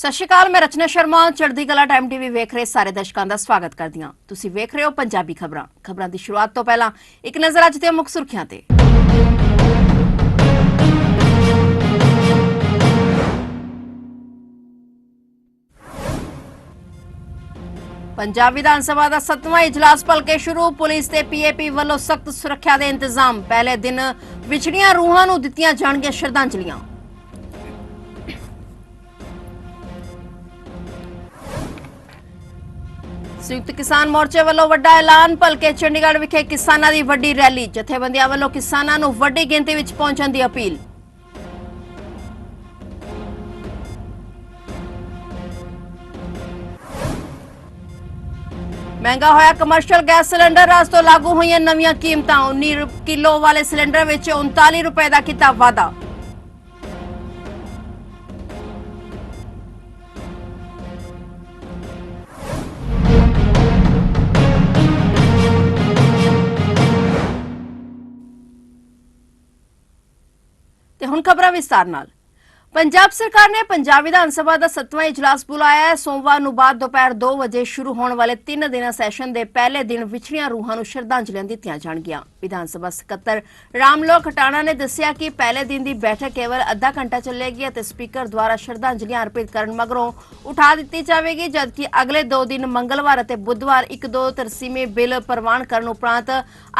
ਸਤਿ ਸ਼੍ਰੀ ਅਕਾਲ, ਮੈਂ ਰਚਨਾ ਸ਼ਰਮਾ, ਚੜ੍ਹਦੀ ਕਲਾ ਟਾਈਮ ਟੀਵੀ ਵੇਖ ਰਹੇ ਸਾਰੇ ਦਰਸ਼ਕਾਂ ਦਾ ਸਵਾਗਤ ਕਰਦੀ ਹਾਂ। ਤੁਸੀਂ ਵੇਖ ਰਹੇ ਹੋ ਪੰਜਾਬੀ ਖਬਰਾਂ। ਖਬਰਾਂ ਦੀ ਸ਼ੁਰੂਆਤ ਤੋਂ ਪਹਿਲਾਂ ਇੱਕ ਨਜ਼ਰ ਅੱਜ ਦੀਆਂ ਮੁੱਖ ਸੁਰਖੀਆਂ ਤੇ। ਪੰਜਾਬ ਵਿਧਾਨ ਸਭਾ ਦਾ 7ਵਾਂ ਇਜਲਾਸ ਭਲਕੇ ਸ਼ੁਰੂ। ਪੁਲਿਸ ਤੇ ਪੀਏਪੀ ਵੱਲੋਂ ਸਖਤ ਸੁਰੱਖਿਆ ਦੇ ਇੰਤਜ਼ਾਮ। ਪਹਿਲੇ ਦਿਨ ਵਿਛੜੀਆਂ ਰੂਹਾਂ ਨੂੰ ਦਿੱਤੀਆਂ ਜਾਣਗੀਆਂ ਸ਼ਰਧਾਂਜਲੀਆਂ। ਸੰਯੁਕਤ ਕਿਸਾਨ ਮੋਰਚੇ ਵੱਲੋਂ ਵੱਡਾ ਐਲਾਨ, ਭਲਕੇ ਚੰਡੀਗੜ੍ਹ ਵਿਖੇ ਕਿਸਾਨਾਂ ਦੀ ਵੱਡੀ ਰੈਲੀ, ਜਥੇਬੰਦੀਆਂ ਵੱਲੋਂ ਕਿਸਾਨਾਂ ਨੂੰ ਵੱਡੀ ਗਿਣਤੀ ਵਿੱਚ ਪਹੁੰਚਣ ਦੀ ਅਪੀਲ। ਮਹਿੰਗਾ ਹੋਇਆ ਕਮਰਸ਼ੀਅਲ ਗੈਸ ਸਿਲੰਡਰ ਅੱਜ ਤੋਂ ਲਾਗੂ ਹੋਈਆਂ ਨਵੀਆਂ ਕੀਮਤਾਂ 19 ਕਿਲੋ ਵਾਲੇ ਸਿਲੰਡਰ ਵਿੱਚ 39 ਰੁਪਏ ਦਾ ਕੀਤਾ ਵਾਧਾ ਹੁਣ ਖਬਰਾਂ ਵਿਸਤਾਰ ਨਾਲ ਪੰਜਾਬ ਸਰਕਾਰ ਨੇ ਪੰਜਾਬ ਵਿਧਾਨ ਸਭਾ ਦਾ 7ਵਾਂ ਇਜਲਾਸ ਬੁਲਾਇਆ ਹੈ। ਸੋਮਵਾਰ ਨੂੰ ਬਾਅਦ ਦੁਪਹਿਰ 2 ਵਜੇ ਸ਼ੁਰੂ ਹੋਣ ਵਾਲੇ 3 ਦਿਨਾਂ ਸੈਸ਼ਨ ਦੇ ਪਹਿਲੇ ਦਿਨ ਵਿਛੜੀਆਂ ਰੂਹਾਂ ਨੂੰ ਸ਼ਰਧਾਂਜਲੀਆਂ ਦਿੱਤੀਆਂ ਜਾਣਗੀਆਂ। ਵਿਧਾਨ ਸਭਾ ਸਕੱਤਰ ਰਾਮਲੋਕ ਖਟਾਣਾ ਨੇ ਦੱਸਿਆ ਕਿ ਪਹਿਲੇ ਦਿਨ ਦੀ ਬੈਠਕ ਕੇਵਲ ਅੱਧਾ ਘੰਟਾ ਚੱਲੇਗੀ ਅਤੇ ਸਪੀਕਰ ਦੁਆਰਾ ਸ਼ਰਧਾਂਜਲੀਆਂ ਅਰਪਿਤ ਕਰਨ ਮਗਰੋਂ ਉਠਾ ਦਿੱਤੀ ਜਾਵੇਗੀ, ਜਦਕਿ ਅਗਲੇ 2 ਦਿਨ ਮੰਗਲਵਾਰ ਅਤੇ ਬੁੱਧਵਾਰ ਇੱਕ ਦੋ ਤਰਸੀਮੇ ਬਿੱਲ ਪ੍ਰਵਾਨ ਕਰਨ ਉਪਰੰਤ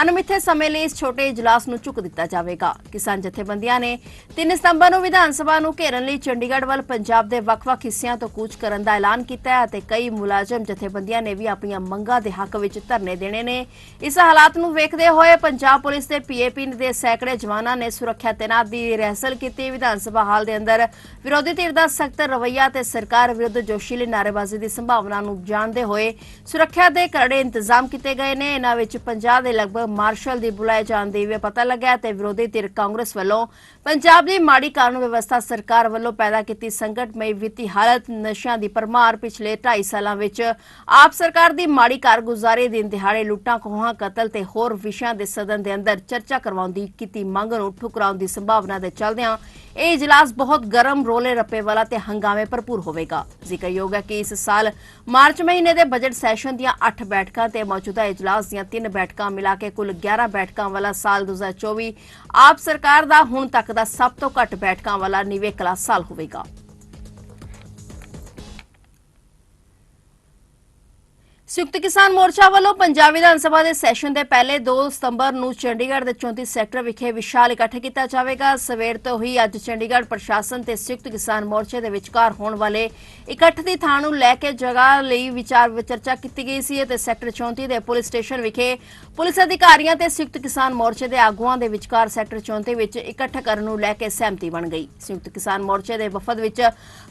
ਅਨਮਿੱਥੇ ਸਮੇਂ ਲਈ ਇਸ ਛੋਟੇ ਇਜਲਾਸ ਨੂੰ ਚੁੱਕ ਦਿੱਤਾ ਜਾਵੇਗਾ। ਕਿਸਾਨ ਜਥੇਬੰਦੀਆਂ ਨੇ 3 ਸਤੰਬਰ ਨੂੰ ਵਿਧਾਨ ਸਭਾ ਨੂੰ ਘੇਰਨ ਲਈ ਚੰਡੀਗੜ੍ਹ ਵੱਲ ਪੰਜਾਬ ਦੇ ਵੱਖ-ਵੱਖ ਹਿੱਸਿਆਂ ਤੋਂ ਕੂਚ ਕਰਨ ਦਾ ਐਲਾਨ ਕੀਤਾ ਹੈ ਅਤੇ ਕਈ ਮੁਲਾਜ਼ਮ, ਜਥੇਬੰਦੀਆਂ ਨੇ ਵੀ ਆਪਣੀਆਂ ਮੰਗਾਂ ਦੇ ਹੱਕ ਵਿੱਚ ਧਰਨੇ ਦੇਣੇ ਨੇ। ਇਸ ਹਾਲਾਤ ਨੂੰ ਵੇਖਦੇ ਹੋਏ ਪੰਜਾਬ ਪੁਲਿਸ ਤੇ ਪੀਏਪੀ ਦੇ ਸੈਂਕੜੇ ਜਵਾਨਾਂ ਨੇ ਸੁਰੱਖਿਆ ਤੈਨਾਤ ਦੀ ਰਹਿਸਲ ਕੀਤੀ। ਵਿਧਾਨ ਸਭਾ ਹਾਲ ਦੇ ਅੰਦਰ ਵਿਰੋਧੀ ਧਿਰ ਦਾ ਸਖਤ ਰਵੱਈਆ ਤੇ ਸਰਕਾਰ ਵਿਰੁੱਧ ਜੋਸ਼ੀਲੀ ਨਾਅਰੇਬਾਜ਼ੀ ਦੀ ਸੰਭਾਵਨਾ ਨੂੰ ਜਾਣਦੇ ਹੋਏ ਸੁਰੱਖਿਆ ਦੇ ਕਰੜੇ ਇੰਤਜ਼ਾਮ ਕੀਤੇ ਗਏ ਨੇ। ਇਹਨਾਂ ਵਿੱਚ 50 ਦੇ ਲਗਭਗ ਮਾਰਸ਼ਲ ਦੀ ਬੁਲਾਏ ਜਾਣ ਦੀ ਵੀ ਪਤਾ ਲੱਗਾ ਹੈ ਤੇ ਵਿਰੋਧੀ ਧਿਰ ਕਾਂਗਰਸ ਵੱਲੋਂ ਪੰਜਾਬ ਦੀ ਮਾੜੀ ਕਾਨੂੰਨ ਵਿਵਸਥਾ ਸਰਕਾਰ ਸਰਕਾਰ ਵੱਲੋਂ ਪੈਦਾ ਕੀਤੀ ਸੰਕਟਮਈ ਵਿੱਤੀ ਹਾਲਤ ਨਸ਼ਿਆਂ ਦੀ ਪਰਮਾਰ ਪਿਛਲੇ 2.5 ਸਾਲਾਂ ਵਿੱਚ। ਆਪ ਸਰਕਾਰ ਦੀ ਮਾੜੀ ਕਾਰਗੁਜ਼ਾਰੀ ਦਿਨ ਦਿਹਾੜੇ ਲੁੱਟਾਂ ਖੋਹਾਂ, ਕਤਲ ਤੇ ਹੋਰ ਵਿਸ਼ਿਆਂ ਦੇ ਸਦਨ ਦੇ ਅੰਦਰ ਚਰਚਾ ਕਰਵਾਉਣ ਦੀ ਕੀਤੀ ਮੰਗ ਨੂੰ ਠੁਕਰਾਉਣ ਦੀ ਸੰਭਾਵਨਾ ਦੇ ਚੱਲਦਿਆਂ ਇਹ ਇਜਲਾਸ ਬਹੁਤ ਗਰਮ, ਰੋਲੇ ਰੱਪੇ ਵਾਲਾ ਤੇ ਹੰਗਾਮੇ ਭਰਪੂਰ ਹੋਵੇਗਾ। ਜ਼ਿਕਰਯੋਗ ਹੈ ਕਿ ਇਸ ਸਾਲ ਮਾਰਚ ਮਹੀਨੇ ਦੇ ਬਜਟ ਸੈਸ਼ਨ ਦੀਆਂ 8 ਬੈਠਕਾਂ ਤੇ ਮੌਜੂਦਾ ਇਜਲਾਸ ਦੀਆਂ 3 ਬੈਠਕਾਂ ਮਿਲਾ ਕੇ ਕੁੱਲ 11 ਬੈਠਕਾਂ ਵਾਲਾ ਸਾਲ 2024 ਆਪ ਸਰਕਾਰ ਦਾ ਹੁਣ ਤੱਕ ਦਾ ਸਭ ਤੋਂ ਘੱਟ ਬੈਠਕਾਂ ਵਾਲਾ ਨਿਵੇਕਲਾ ਸਾਲ ਹੋਵੇਗਾ। ਸੰਯੁਕਤ ਕਿਸਾਨ ਮੋਰਚਾ ਵੱਲੋਂ ਪੰਜਾਬ ਵਿਧਾਨ ਸਭਾ ਦੇ ਸੈਸ਼ਨ ਦੇ ਪਹਿਲੇ 2 ਸਤੰਬਰ ਨੂੰ ਚੰਡੀਗੜ੍ਹ ਦੇ 34 ਸੈਕਟਰ ਵਿਖੇ ਵਿਸ਼ਾਲ ਇਕੱਠ ਕੀਤਾ ਜਾਵੇਗਾ। ਸਵੇਰ ਤੋਂ ਹੀ ਅੱਜ ਚੰਡੀਗੜ੍ਹ ਪ੍ਰਸ਼ਾਸਨ ਤੇ ਸੰਯੁਕਤ ਕਿਸਾਨ ਮੋਰਚੇ ਦੇ ਵਿਚਕਾਰ ਹੋਣ ਵਾਲੇ ਇਕੱਠ ਦੀ ਥਾਂ ਨੂੰ ਲੈ ਕੇ ਜਗ੍ਹਾ ਲਈ ਵਿਚਾਰ ਵਿਚਰਚਾ ਕੀਤੀ ਗਈ ਸੀ ਅਤੇ ਸੈਕਟਰ 34 ਦੇ ਪੁਲਿਸ ਸਟੇਸ਼ਨ ਵਿਖੇ ਪੁਲਿਸ ਅਧਿਕਾਰੀਆਂ ਤੇ ਸੰਯੁਕਤ ਕਿਸਾਨ ਮੋਰਚੇ ਦੇ ਆਗੂਆਂ ਦੇ ਵਿਚਕਾਰ ਸੈਕਟਰ 34 ਵਿੱਚ ਇਕੱਠ ਕਰਨ ਨੂੰ ਲੈ ਕੇ ਸਹਿਮਤੀ ਬਣ ਗਈ। ਸੰਯੁਕਤ ਕਿਸਾਨ ਮੋਰਚੇ ਦੇ ਵਫਦ ਵਿੱਚ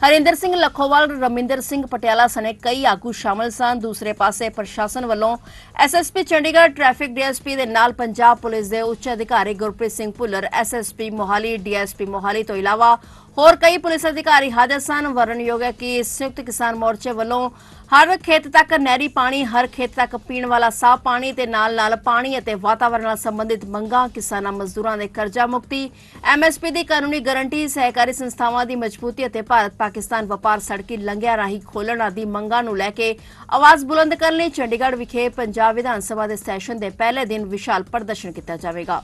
ਹਰਿੰਦਰ ਸਿੰਘ ਲਖੋਵਾਲ, ਰਮਿੰਦਰ ਸਿੰਘ ਪਟਿਆਲਾ ਸਣੇ ਕਈ ਆਗੂ ਸ਼ਾਮਲ ਸਨ। ਦੂਸਰੇ ਪਾਸੇ ਪਾਸੇ ਪ੍ਰਸ਼ਾਸਨ ਵੱਲੋਂ ਐਸਐਸਪੀ ਚੰਡੀਗੜ੍ਹ ਟ੍ਰੈਫਿਕ ਡੀਐਸਪੀ ਦੇ ਨਾਲ ਪੰਜਾਬ ਪੁਲਿਸ ਦੇ ਉੱਚ ਅਧਿਕਾਰੀ ਗੁਰਪ੍ਰੀਤ ਸਿੰਘ ਭੁੱਲਰ ਐਸਐਸਪੀ ਮੋਹਾਲੀ ਡੀਐਸਪੀ ਮੋਹਾਲੀ ਤੋਂ ਇਲਾਵਾ ਹੋਰ ਕਈ ਪੁਲਿਸ ਅਧਿਕਾਰੀ ਹਾਜ਼ਰ ਸਨ। ਵਰਣਯੋਗ ਹੈ ਕਿ ਸੰਯੁਕਤ ਕਿਸਾਨ ਮੋਰਚੇ ਵੱਲੋਂ ਹਰ ਖੇਤ ਤੱਕ ਨਹਿਰੀ ਪਾਣੀ, ਹਰ ਖੇਤ ਤੱਕ ਪੀਣ ਵਾਲਾ ਸਾਫ਼ ਪਾਣੀ ਤੇ ਨਾਲ ਨਾਲ ਪਾਣੀ ਅਤੇ ਵਾਤਾਵਰਣ ਨਾਲ ਸੰਬੰਧਿਤ ਮੰਗਾਂ ਕਿਸਾਨਾਂ ਮਜ਼ਦੂਰਾਂ ਦੇ ਕਰਜ਼ਾ ਮੁਕਤੀ। ਐਮਐਸਪੀ ਦੀ ਕਾਨੂੰਨੀ ਗਾਰੰਟੀ, ਸਹਿਕਾਰੀ ਸੰਸਥਾਵਾਂ ਦੀ ਮਜ਼ਬੂਤੀ ਅਤੇ ਭਾਰਤ ਪਾਕਿਸਤਾਨ ਵਪਾਰ ਸੜਕੀ ਲੰਘਿਆ ਰਾਹੀਂ ਖੋਲਣ ਆਦਿ ਮੰਗਾਂ ਨੂੰ ਲੈ ਕੇ ਆਵਾਜ਼ ਬੁਲੰਦ ਕਰਨ ਲਈ ਚੰਡੀਗੜ੍ਹ ਵਿਖੇ ਪੰਜਾਬ ਵਿਧਾਨ ਸਭਾ ਦੇ ਸੈਸ਼ਨ ਦੇ ਪਹਿਲੇ ਦਿਨ ਵਿਸ਼ਾਲ ਪ੍ਰਦਰਸ਼ਨ ਕੀਤਾ ਜਾਵੇਗਾ।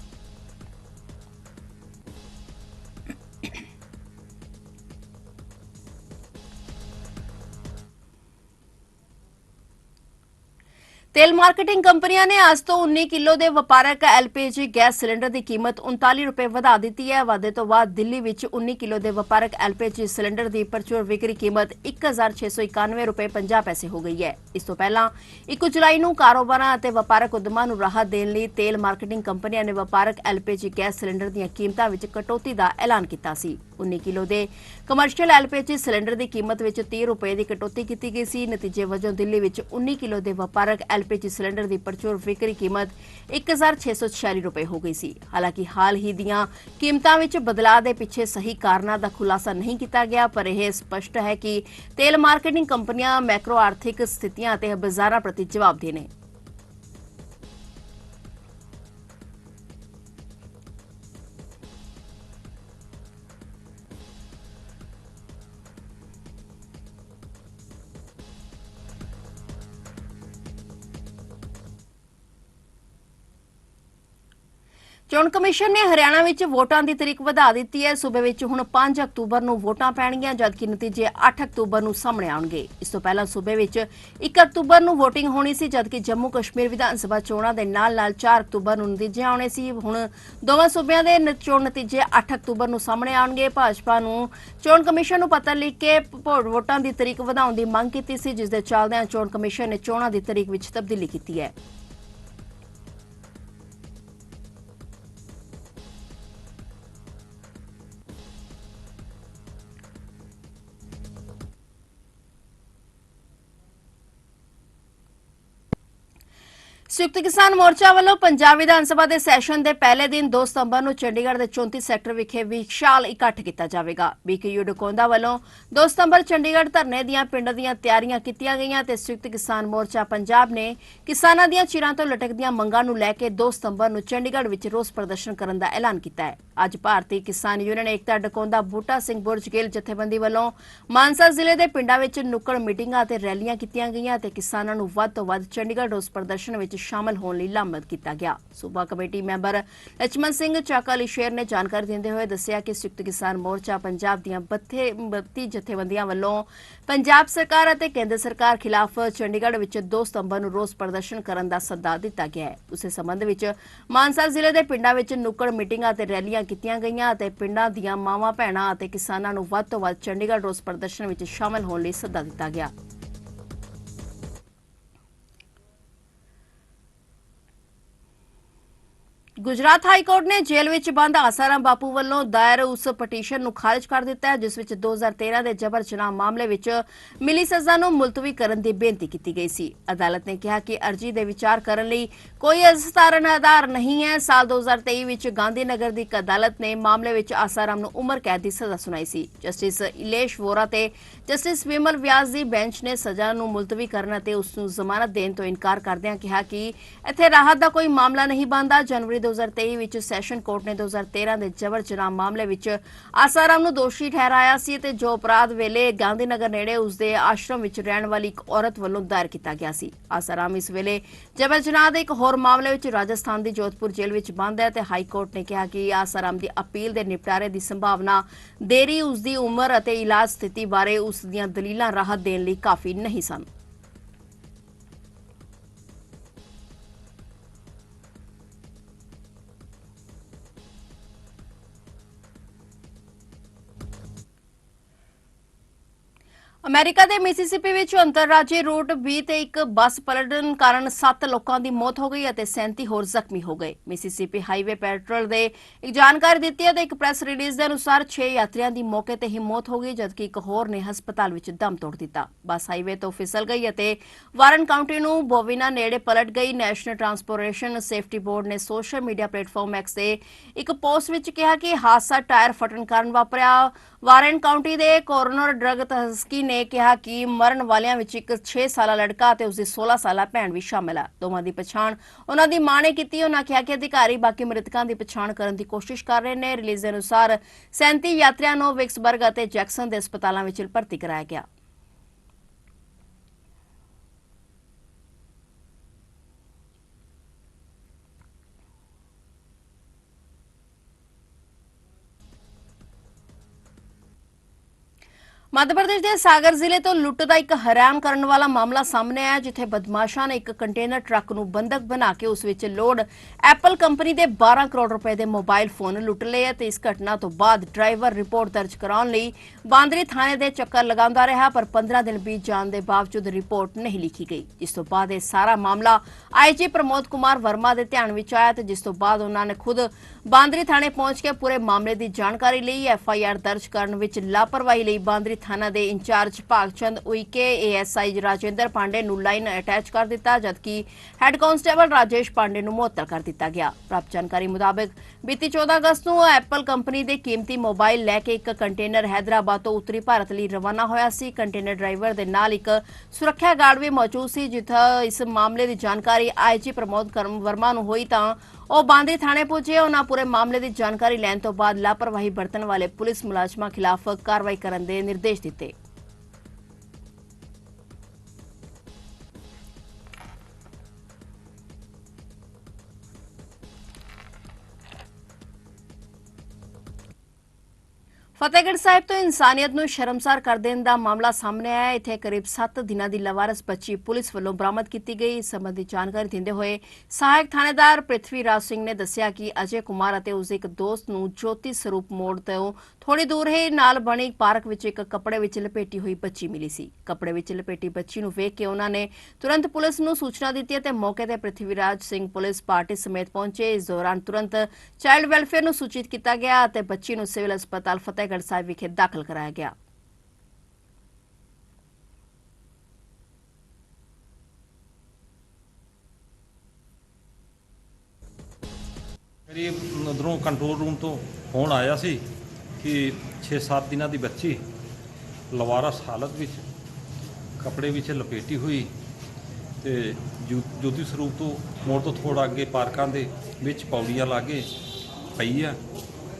ਤੇਲ ਮਾਰਕੀਟਿੰਗ ਕੰਪਨੀਆਂ ਨੇ ਅੱਜ ਤੋਂ 19 ਕਿਲੋ ਦੇ ਵਪਾਰਕ ਐਲਪੀਜੀ ਗੈਸ ਸਿਲੰਡਰ ਦੀ ਕੀਮਤ 39 ਰੁਪਏ ਵਧਾ ਦਿੱਤੀ ਹੈ। ਵਾਧੇ ਤੋਂ ਬਾਅਦ ਦਿੱਲੀ ਵਿੱਚ 19 ਕਿਲੋ ਦੇ ਵਪਾਰਕ ਐਲਪੀਜੀ ਸਿਲੰਡਰ ਦੀ ਪਰਚੂਰ ਵਿਕਰੀ ਕੀਮਤ 1691 ਰੁਪਏ 50 ਪੈਸੇ ਹੋ ਗਈ ਹੈ। ਇਸ ਤੋਂ ਪਹਿਲਾਂ 1 ਜੁਲਾਈ ਨੂੰ ਕਾਰੋਬਾਰਾਂ ਅਤੇ ਵਪਾਰਕ ਉਦਮਾਂ ਨੂੰ ਰਾਹਤ ਦੇਣ ਲਈ ਤੇਲ ਮਾਰਕੀਟਿੰਗ ਕੰਪਨੀਆਂ ਨੇ ਵਪਾਰਕ ਐਲਪੀਜੀ ਗੈਸ ਸਿਲੰਡਰ ਦੀਆਂ ਕੀਮਤਾਂ ਵਿੱਚ ਕਟੌਤੀ ਦਾ ਐਲਾਨ ਕੀਤਾ ਸੀ। 19 ਕਿਲੋ ਦੇ ਕਮਰਸ਼ੀਅਲ ਐਲਪੀਜੀ ਸਿਲੰਡਰ ਦੀ ਕੀਮਤ ਵਿੱਚ 30 ਰੁਪਏ ਦੀ ਕਟੌਤੀ ਕੀਤੀ ਗਈ ਸੀ। ਨਤੀਜੇ ਵਜੋਂ ਦਿੱਲੀ ਵਿੱਚ 19 ਕਿਲੋ ਦੇ ਵਪਾਰਕ ਐਲਪੀਜੀ ਸਿਲੰਡਰ ਦੀ ਪ੍ਰਚੂਰ ਵਿਕਰੀ ਕੀਮਤ 1646 ਰੁਪਏ ਹੋ ਗਈ ਸੀ। ਹਾਲਾਂਕਿ ਹਾਲ ਹੀ ਦੀਆਂ ਕੀਮਤਾਂ ਵਿੱਚ ਬਦਲਾਅ ਦੇ ਪਿੱਛੇ ਸਹੀ ਕਾਰਨਾਂ ਦਾ ਖੁਲਾਸਾ ਨਹੀਂ ਕੀਤਾ ਗਿਆ, ਪਰ ਇਹ ਸਪਸ਼ਟ ਹੈ ਕਿ ਤੇਲ ਮਾਰਕੀਟਿੰਗ ਕੰਪਨੀਆਂ ਮੈਕਰੋ ਆਰਥਿਕ ਸਥਿਤੀਆਂ ਅਤੇ ਬਾਜ਼ਾਰਾਂ ਪ੍ਰਤੀ ਜਵਾਬਦੇਹ ਨੇ। ਚੋਣ ਕਮਿਸ਼ਨ ਨੇ ਹਰਿਆਣਾ ਵਿੱਚ ਵੋਟਾਂ ਦੀ ਤਰੀਕ ਵਧਾ ਦਿੱਤੀ ਹੈ। ਸੂਬੇ ਵਿੱਚ ਹੁਣ 5 ਅਕਤੂਬਰ ਨੂੰ ਵੋਟਾਂ ਪੈਣਗੀਆਂ, ਜਦਕਿ ਨਤੀਜੇ 8 ਅਕਤੂਬਰ ਨੂੰ ਸਾਹਮਣੇ ਆਉਣਗੇ। ਇਸ ਤੋਂ ਪਹਿਲਾਂ ਸੂਬੇ ਵਿੱਚ 1 ਅਕਤੂਬਰ ਨੂੰ VOTING ਹੋਣੀ ਸੀ, ਜਦਕਿ ਜੰਮੂ ਕਸ਼ਮੀਰ ਵਿਧਾਨ ਸਭਾ ਚੋਣਾਂ ਦੇ ਨਾਲ-ਨਾਲ 4 ਅਕਤੂਬਰ ਨੂੰ ਨਤੀਜੇ ਆਉਣੇ ਸੀ। ਹੁਣ ਦੋਵਾਂ ਸੂਬਿਆਂ ਦੇ ਚੋਣ ਨਤੀਜੇ 8 ਅਕਤੂਬਰ ਨੂੰ ਸਾਹਮਣੇ ਆਉਣਗੇ। ਭਾਜਪਾ ਨੂੰ ਚੋਣ ਕਮਿਸ਼ਨ ਨੂੰ ਪੱਤਰ ਲਿਖ ਕੇ ਵੋਟਾਂ ਦੀ ਤਰੀਕ ਵਧਾਉਣ ਦੀ ਮੰਗ ਕੀਤੀ ਸੀ ਜਿਸ ਦੇ ਚੱਲਦਿਆਂ ਚੋਣ ਕਮਿਸ਼ਨ ਨੇ ਚੋਣਾਂ ਦੀ ਤਰੀਕ ਵਿੱਚ ਤਬਦੀਲੀ ਕੀਤੀ ਹੈ। ਸੰਯੁਕਤ ਕਿਸਾਨ ਮੋਰਚਾ ਵੱਲੋਂ ਪੰਜਾਬ ਵਿਧਾਨ ਸਭਾ ਦੇ ਸੈਸ਼ਨ ਦੇ ਪਹਿਲੇ ਦਿਨ 2 ਸਤੰਬਰ ਨੂੰ ਚੰਡੀਗੜ੍ਹ ਦੇ 34 ਸੈਕਟਰ ਵਿਖੇ ਵਿਸ਼ਾਲ ਇਕੱਠ ਕੀਤਾ ਜਾਵੇਗਾ। ਬੀਕੇਯੂ ਡਕੌਂਦਾ ਵੱਲੋਂ 2 ਸਤੰਬਰ ਚੰਡੀਗੜ੍ਹ ਧਰਨੇ ਦੀਆਂ ਪਿੰਡ ਦੀਆਂ ਤਿਆਰੀਆਂ ਕੀਤੀਆਂ ਗਈਆਂ ਤੇ ਸੰਯੁਕਤ ਕਿਸਾਨ ਮੋਰਚਾ ਪੰਜਾਬ ਨੇ ਕਿਸਾਨਾਂ ਦੀਆਂ ਚਿਰਾਂ ਤੋਂ ਲਟਕਦੀਆਂ ਮੰਗਾਂ ਨੂੰ ਲੈ ਕੇ 2 ਸਤੰਬਰ ਨੂੰ ਚੰਡੀਗੜ੍ਹ ਵਿੱਚ ਰੋਸ ਪ੍ਰਦਰਸ਼ਨ ਕਰਨ ਦਾ ਐਲਾਨ ਕੀਤਾ ਹੈ। ਅੱਜ ਭਾਰਤੀ ਕਿਸਾਨ ਯੂਨੀਅਨ ਏਕਤਾ ਡਕੌਂਦਾ ਬੂਟਾ ਸਿੰਘ ਬੁਰਜ ਗਿੱਲ ਜਥੇਬੰਦੀ ਵੱਲੋਂ ਮਾਨਸਾ ਜ਼ਿਲ੍ਹੇ ਦੇ ਪਿੰਡਾਂ ਵਿੱਚ ਨੁੱਕੜ ਮੀਟਿੰਗਾਂ ਅਤੇ ਰੈਲੀਆਂ ਕੀਤੀਆਂ ਗਈਆਂ ਤੇ ਕਿਸਾਨਾਂ ਨੂੰ ਵੱਧ ਤੋਂ ਵੱਧ ਚੰਡੀਗੜ੍ਹ ਰੋਸ ਪ੍ਰਦਰਸ਼ਨ ਵਿੱਚ ਸ਼ਾਮਲ ਹੋਣ ਲਈ ਲਾਮਤ ਕੀਤਾ ਗਿਆ। ਸੂਬਾ ਕਮੇਟੀ ਮੈਂਬਰ ਲਛਮਨ ਸਿੰਘ ਚਾਕਾ ਸ਼ੇਰ ਨੇ ਜਾਣਕਾਰੀ ਦਿੰਦੇ ਹੋਏ ਦੱਸਿਆ ਕਿ ਸੰਯੁਕਤ ਕਿਸਾਨ ਮੋਰਚਾ ਪੰਜਾਬ ਦੀਆਂ 32 ਜਥੇਬੰਦੀਆਂ ਵੱਲੋਂ ਪੰਜਾਬ ਸਰਕਾਰ ਅਤੇ ਕੇਂਦਰ ਸਰਕਾਰ ਖਿਲਾਫ ਚੰਡੀਗੜ੍ਹ ਵਿੱਚ 2 ਸਤੰਬਰ ਨੂੰ ਰੋਸ ਪ੍ਰਦਰਸ਼ਨ ਕਰਨ ਦਾ ਸੱਦਾ ਦਿੱਤਾ ਗਿਆ ਹੈ। ਉਸੇ ਸੰਬੰਧ ਵਿੱਚ ਮਾਨਸਾ ਜ਼ਿਲ੍ਹੇ ਦੇ ਪਿੰਡਾਂ ਵਿੱਚ ਨੁੱਕੜ ਮੀਟਿੰਗਾਂ ਅਤੇ ਰੈਲੀਆਂ ਕੀਤੀਆਂ ਗਈਆਂ ਅਤੇ ਪਿੰਡਾਂ ਦੀਆਂ ਮਾਵਾਂ, ਭੈਣਾਂ ਅਤੇ ਕਿਸਾਨਾਂ ਨੂੰ ਵੱਧ ਤੋਂ ਵੱਧ ਚੰਡੀਗੜ੍ਹ ਰੋਸ ਪ੍ਰਦਰਸ਼ਨ ਵਿੱਚ ਸ਼ਾਮਲ ਹੋਣ ਲਈ ਸੱਦਾ ਦਿੱਤਾ ਗਿਆ। ਗੁਜਰਾਤ ਹਾਈ ਕੋਰਟ ਨੇ ਜੇਲ੍ਹ ਵਿੱਚ ਬੰਦ ਆਸਾਰਾਮ ਬਾਪੂ ਵੱਲੋਂ ਦਾਇਰ ਉਸ ਪਟੀਸ਼ਨ ਨੂੰ ਖਾਰਜ ਕਰ ਦਿੱਤਾ ਹੈ, ਜਿਸ ਵਿੱਚ 2013 ਦੇ ਜਬਰ ਜਨਾਹ ਮਾਮਲੇ ਵਿੱਚ ਮਿਲੀ ਸਜ਼ਾ ਨੂੰ ਮੁਲਤਵੀ ਕਰਨ ਦੀ ਬੇਨਤੀ ਕੀਤੀ ਗਈ ਸੀ। ਅਦਾਲਤ ਨੇ ਕਿਹਾ ਕਿ ਅਰਜੀ ਦੇ ਵਿਚਾਰ ਕਰਨ ਲਈ ਕੋਈ ਅਸਧਾਰਨ ਆਧਾਰ ਨਹੀਂ ਹੈ। ਸਾਲ 2023 ਵਿੱਚ ਗਾਂਧੀਨਗਰ ਦੀ ਇੱਕ ਅਦਾਲਤ ਨੇ ਮਾਮਲੇ ਵਿੱਚ ਆਸਾਰਾਮ ਨੂੰ ਉਮਰ ਕੈਦ ਦੀ ਸਜ਼ਾ ਸੁਣਾਈ ਸੀ। ਜਸਟਿਸ ਇਲੇਸ਼ ਵੋਰਾ ਤੇ ਜਸਟਿਸ ਵਿਮਲ ਵਿਆਸ ਦੀ ਬੈਂਚ ਨੇ ਸਜ਼ਾ ਨੂੰ ਮੁਲਤਵੀ ਕਰਨ ਅਤੇ ਉਸ ਨੂੰ ਜ਼ਮਾਨਤ ਦੇਣ ਤੋਂ ਇਨਕਾਰ ਕਰਦਿਆਂ ਕਿਹਾ ਕਿ ਇੱਥੇ ਰਾਹਤ ਦਾ ਕੋਈ ਮਾਮਲਾ ਨਹੀਂ ਬਣਦਾ। ਜਨਵਰੀ 2023 ਵਿੱਚ ਸੈਸ਼ਨ ਕੋਰਟ ਨੇ 2013 ਦੇ ਜਬਰ ਜਨਾਹ ਮਾਮਲੇ ਵਿੱਚ ਆਸਾਰਾਮ ਨੂੰ ਦੋਸ਼ੀ ਠਹਿਰਾਇਆ ਸੀ ਤੇ ਜੋ ਅਪਰਾਧ ਵੇਲੇ ਗਾਂਧੀਨਗਰ ਨੇੜੇ ਉਸਦੇ ਆਸ਼ਰਮ ਵਿੱਚ ਰਹਿਣ ਵਾਲੀ ਇੱਕ ਔਰਤ ਵੱਲੋਂ ਦਾਇਰ ਕੀਤਾ ਗਿਆ ਸੀ। ਆਸਾਰਾਮ ਇਸ ਵੇਲੇ ਜਬਰ ਜਨਾਹ ਦੇ ਇੱਕ ਹੋਰ ਮਾਮਲੇ ਵਿੱਚ ਰਾਜਸਥਾਨ ਦੀ ਜੋਧਪੁਰ ਜੇਲ੍ਹ ਵਿੱਚ ਬੰਦ ਹੈ ਤੇ ਹਾਈ ਕੋਰਟ ਨੇ ਕਿਹਾ ਕਿ ਆਸਾਰਾਮ ਦੀ ਅਪੀਲ ਦੇ ਨਿਪਟਾਰੇ ਦੀ ਸੰਭਾਵਨਾ ਦੇਰੀ ਉਸਦੀ ਉਮਰ ਅਤੇ ਇਲਾਜ ਸਥਿਤੀ ਬਾਰੇ ਉਸ ਦੀਆਂ ਦਲੀਲਾਂ ਰਾਹਤ ਦੇਣ ਲਈ ਕਾਫੀ ਨਹੀਂ ਸਨ। ਅਮਰੀਕਾ ਦੇ ਮਿਸੀਸਿਪੀ ਵਿੱਚ ਅੰਤਰਰਾਜੀ ਰੂਟ 20 ਤੇ ਇੱਕ ਬੱਸ ਪਲਟਣ ਕਾਰਨ 7 ਲੋਕਾਂ ਦੀ ਮੌਤ ਹੋ ਗਈ ਅਤੇ 37 ਹੋਰ ਜ਼ਖਮੀ ਹੋ ਗਏ। ਮਿਸੀਸਿਪੀ ਹਾਈਵੇ ਪੈਟਰੋਲ ਦੇ ਇੱਕ ਜਾਣਕਾਰੀ ਦਿੱਤੀ ਹੈ ਤੇ ਇੱਕ ਪ੍ਰੈਸ ਰਿਲੀਜ਼ ਦੇ ਅਨੁਸਾਰ 6 ਯਾਤਰੀਆਂ ਦੀ ਮੌਕੇ ਤੇ ਹੀ ਮੌਤ ਹੋ ਗਈ, ਜਦਕਿ ਇੱਕ ਹੋਰ ਨੇ ਹਸਪਤਾਲ ਵਿੱਚ ਦਮ ਤੋੜ ਦਿੱਤਾ। ਬੱਸ ਹਾਈਵੇ ਤੋਂ ਫਿਸਲ ਗਈ ਅਤੇ ਵਾਰਨ ਕਾਉਂਟੀ ਨੂੰ ਬੋਵਿਨਾ ਨੇੜੇ ਪਲਟ ਗਈ। ਨੈਸ਼ਨਲ ਟਰਾਂਸਪੋਰਟੇਸ਼ਨ ਸੇਫਟੀ ਬੋਰਡ ਨੇ ਸੋਸ਼ਲ ਮੀਡੀਆ ਪਲੇਟਫਾਰਮ ਐਕਸ ਤੇ ਇੱਕ ਪੋਸਟ ਵਿੱਚ ਕਿਹਾ ਕਿ ਹਾਦਸਾ ਟਾਇਰ ਫਟਣ ਕਾਰਨ ਵਾਪਰਿਆ। ਵਾਰਨ ਕਾਉਂਟੀ ਦੇ ਕੋਰਨਰ ਡਰਗ ਤਸਕੀ ਨੇ ਕਿਹਾ ਕਿ ਮਰਨ ਵਾਲਿਆਂ ਵਿੱਚ ਇੱਕ 6 ਸਾਲਾ ਲੜਕਾ ਅਤੇ ਉਸਦੀ 16 ਸਾਲਾ ਭੈਣ ਵੀ ਸ਼ਾਮਲ ਹੈ ਦੋਵਾਂ ਦੀ ਪਛਾਣ ਉਹਨਾਂ ਦੀ ਮਾਂ ਨੇ ਕੀਤੀ। ਉਹਨਾਂ ਕਿਹਾ ਕਿ ਅਧਿਕਾਰੀ ਬਾਕੀ ਮ੍ਰਿਤਕਾਂ ਦੀ ਪਛਾਣ ਕਰਨ ਦੀ ਕੋਸ਼ਿਸ਼ ਕਰ ਰਹੇ ਨੇ। ਰਿਲੀਜ਼ ਦੇ ਅਨੁਸਾਰ 37 ਯਾਤਰੀਆਂ ਨੂੰ ਵਿਕਸਬਰਗ ਅਤੇ ਜੈਕਸਨ ਦੇ ਹਸਪਤਾਲਾਂ ਵਿੱਚ ਭਰਤੀ ਕਰਾਇਆ ਗਿਆ। ਮੱਧ ਪ੍ਰਦੇਸ਼ ਦੇ ਸਾਗਰ ਜ਼ਿਲ੍ਹੇ ਤੋਂ ਲੁੱਟ ਦਾ ਇੱਕ ਹੈਰਾਨ ਕਰਨ ਵਾਲਾ ਮਾਮਲਾ ਸਾਹਮਣੇ ਆਇਆ, ਜਿੱਥੇ ਬਦਮਾਸ਼ਾਂ ਨੇ ਇੱਕ ਕੰਟੇਨਰ ਟਰੱਕ ਨੂੰ ਬੰਦਕ ਬਣਾ ਕੇ ਉਸ ਵਿੱਚ ਲੋਡ ਐਪਲ ਕੰਪਨੀ ਦੇ 12 ਕਰੋੜ ਰੁਪਏ ਦੇ ਮੋਬਾਈਲ ਫੋਨ ਲੁੱਟ ਲਏ ਅਤੇ ਇਸ ਘਟਨਾ ਤੋਂ ਬਾਅਦ ਡਰਾਈਵਰ ਰਿਪੋਰਟ ਦਰਜ ਕਰਾਉਣ ਲਈ ਬਾਂਦਰੀ ਥਾਣੇ ਦੇ ਚੱਕਰ ਲਗਾਉਂਦਾ ਰਿਹਾ, ਪਰ 15 ਦਿਨ ਬੀਤ ਜਾਣ ਦੇ ਬਾਵਜੂਦ ਰਿਪੋਰਟ ਨਹੀਂ ਲਿਖੀ ਗਈ। ਜਿਸ ਤੋਂ ਬਾਅਦ ਇਹ ਸਾਰਾ ਮਾਮਲਾ ਆਈਜੀ ਪ੍ਰਮੋਦ ਕੁਮਾਰ ਵਰਮਾ ਦੇ ਧਿਆਨ ਵਿੱਚ ਆਇਆ ਤੇ ਜਿਸ ਤੋਂ ਬਾਅਦ ਉਹਨਾਂ ਨੇ ਖੁਦ ਬਾਂਦਰੀ ਥਾਣੇ ਪਹੁੰਚ ਕੇ ਪੂਰੇ ਮਾਮਲੇ ਦੀ ਜਾਣਕਾਰੀ ਲਈ ਐਫ ਆਈ ਆਰ ਦਰਜ ਕਰਨ ਵਿੱਚ ਲਾਪਰਵਾਹੀ ਲਈ ਬਾਂਦਰੀ ਥਾਣਾ ਦੇ ਇੰਚਾਰਜ ਭਾਗਚੰਦ ਉਈਕੇ ਏਐਸਆਈ ਰਾਜੇਂਦਰ ਪਾਂਡੇ ਨੂੰ ਲਾਈਨ ਅਟੈਚ ਕਰ ਦਿੱਤਾ, ਜਦਕਿ ਹੈੱਡ ਕਾਂਸਟੇਬਲ ਰਾਜੇਸ਼ ਪਾਂਡੇ ਨੂੰ ਮੁਅੱਤਲ ਕਰ ਦਿੱਤਾ ਗਿਆ। ਪ੍ਰਾਪਤ ਜਾਣਕਾਰੀ ਮੁਤਾਬਕ, ਬੀਤੀ 14 ਅਗਸਤ ਨੂੰ ਐਪਲ ਕੰਪਨੀ ਦੇ ਕੀਮਤੀ ਮੋਬਾਈਲ ਲੈ ਕੇ ਇੱਕ ਕੰਟੇਨਰ ਹੈਦਰਾਬਾਦ ਤੋਂ ਉੱਤਰੀ ਭਾਰਤ ਲਈ ਰਵਾਨਾ ਹੋਇਆ ਸੀ। ਕੰਟੇਨਰ ਡਰਾਈਵਰ ਦੇ ਨਾਲ ਇੱਕ ਸੁਰੱਖਿਆ ਗਾਰਡ ਵੀ ਮੌਜੂਦ ਸੀ, ਜਿੱਥੇ ਇਸ ਮਾਮਲੇ ਦੀ ਜਾਣਕਾਰੀ ਆਈਜੀ ਪ੍ਰਮੋਦ ਕਰਮ ਵਰਮਾ ਨੂੰ ਹੋਈ ਤਾਂ ਉਹ ਬਾਂਦਰੀ ਥਾਣੇ ਪਹੁੰਚੇ। ਉਹਨਾਂ ਪੂਰੇ ਮਾਮਲੇ ਦੀ ਜਾਣਕਾਰੀ ਲੈਣ ਤੋਂ ਬਾਅਦ ਲਾਪਰਵਾਹੀ ਵਰਤਣ ਵਾਲੇ ਪੁਲਿਸ ਮੁਲਾਜ਼ਮਾਂ ਖਿਲਾਫ ਕਾਰਵਾਈ ਕਰਨ ਦੇ ਨਿਰਦੇਸ਼ ਦਿੱਤੇ। ਫਤਿਹਗੜ੍ਹ ਸਾਹਿਬ ਤੋਂ ਇਨਸਾਨੀਅਤ ਨੂੰ ਸ਼ਰਮਸਾਰ ਕਰ ਦੇਣ ਦਾ ਮਾਮਲਾ ਸਾਹਮਣੇ ਆਇਆ ਇੱਥੇ ਕਰੀਬ 7 ਦਿਨਾਂ ਦੀ ਲਵਾਰਸ ਬੱਚੀ ਪੁਲਿਸ ਵੱਲੋਂ ਬਰਾਮਦ ਕੀਤੀ ਗਈ। ਇਸ ਸੰਬੰਧੀ ਜਾਣਕਾਰੀ ਦਿੰਦੇ ਹੋਏ ਸਹਾਇਕ ਥਾਣੇਦਾਰ ਪ੍ਰਿਥਵੀ ਰਾਜ ਸਿੰਘ ਨੇ ਦੱਸਿਆ ਕਿ ਅਜੇ ਕੁਮਾਰ ਅਤੇ ਉਸ ਦੇ ਇੱਕ ਦੋਸਤ ਨੂੰ ਜੋਤੀ ਸਰੂਪ ਮੋੜ ਤੋਂ ਥੋੜੀ ਦੂਰ ਹੀ ਨਾਲ ਬਣੀ ਪਾਰਕ ਵਿੱਚ ਇੱਕ ਕੱਪੜੇ ਵਿੱਚ ਲਪੇਟੀ ਹੋਈ ਬੱਚੀ ਮਿਲੀ ਸੀ। ਕੱਪੜੇ ਵਿੱਚ ਲਪੇਟੀ ਬੱਚੀ ਨੂੰ ਵੇਖ ਕੇ ਉਹਨਾਂ ਨੇ ਤੁਰੰਤ ਪੁਲਿਸ ਨੂੰ ਸੂਚਨਾ ਦਿੱਤੀ ਅਤੇ ਮੌਕੇ ਤੇ ਪ੍ਰਿਥਵੀ ਸਿੰਘ ਪੁਲਿਸ ਪਾਰਟੀ ਸਮੇਤ ਪਹੁੰਚੇ। ਇਸ ਦੌਰਾਨ ਤੁਰੰਤ ਚਾਈਲਡ ਵੈਲਫੇਅਰ ਨੂੰ ਸੂਚਿਤ ਕੀਤਾ ਗਿਆ ਅਤੇ ਬੱਚੀ ਨੂੰ ਸਿਵਲ ਹਸਪਤਾਲ ਫਤਿਹਗੜ੍ਹ ਸਾਹਿਬ ਵਿਖੇ ਦਾਖਲ ਕਰਾਇਆ ਗਿਆ। ਮੇਰੀ ਉਧਰੋਂ ਕੰਟਰੋਲ ਰੂਮ ਤੋਂ ਫੋਨ ਆਇਆ ਸੀ। ਕਿ 6-7 ਦਿਨਾਂ ਦੀ ਬੱਚੀ ਲਵਾਰਸ ਹਾਲਤ ਵਿੱਚ ਕੱਪੜੇ ਵਿੱਚ ਲਪੇਟੀ ਹੋਈ ਤੇ ਜੋ- ਜੋਤੀ ਸਰੂਪ ਤੋਂ ਮੋੜ ਤੋਂ ਥੋੜਾ ਅੱਗੇ ਪਾਰਕਾਂ ਦੇ ਵਿੱਚ ਪੌੜੀਆਂ ਲਾਗੇ ਪਈ ਆ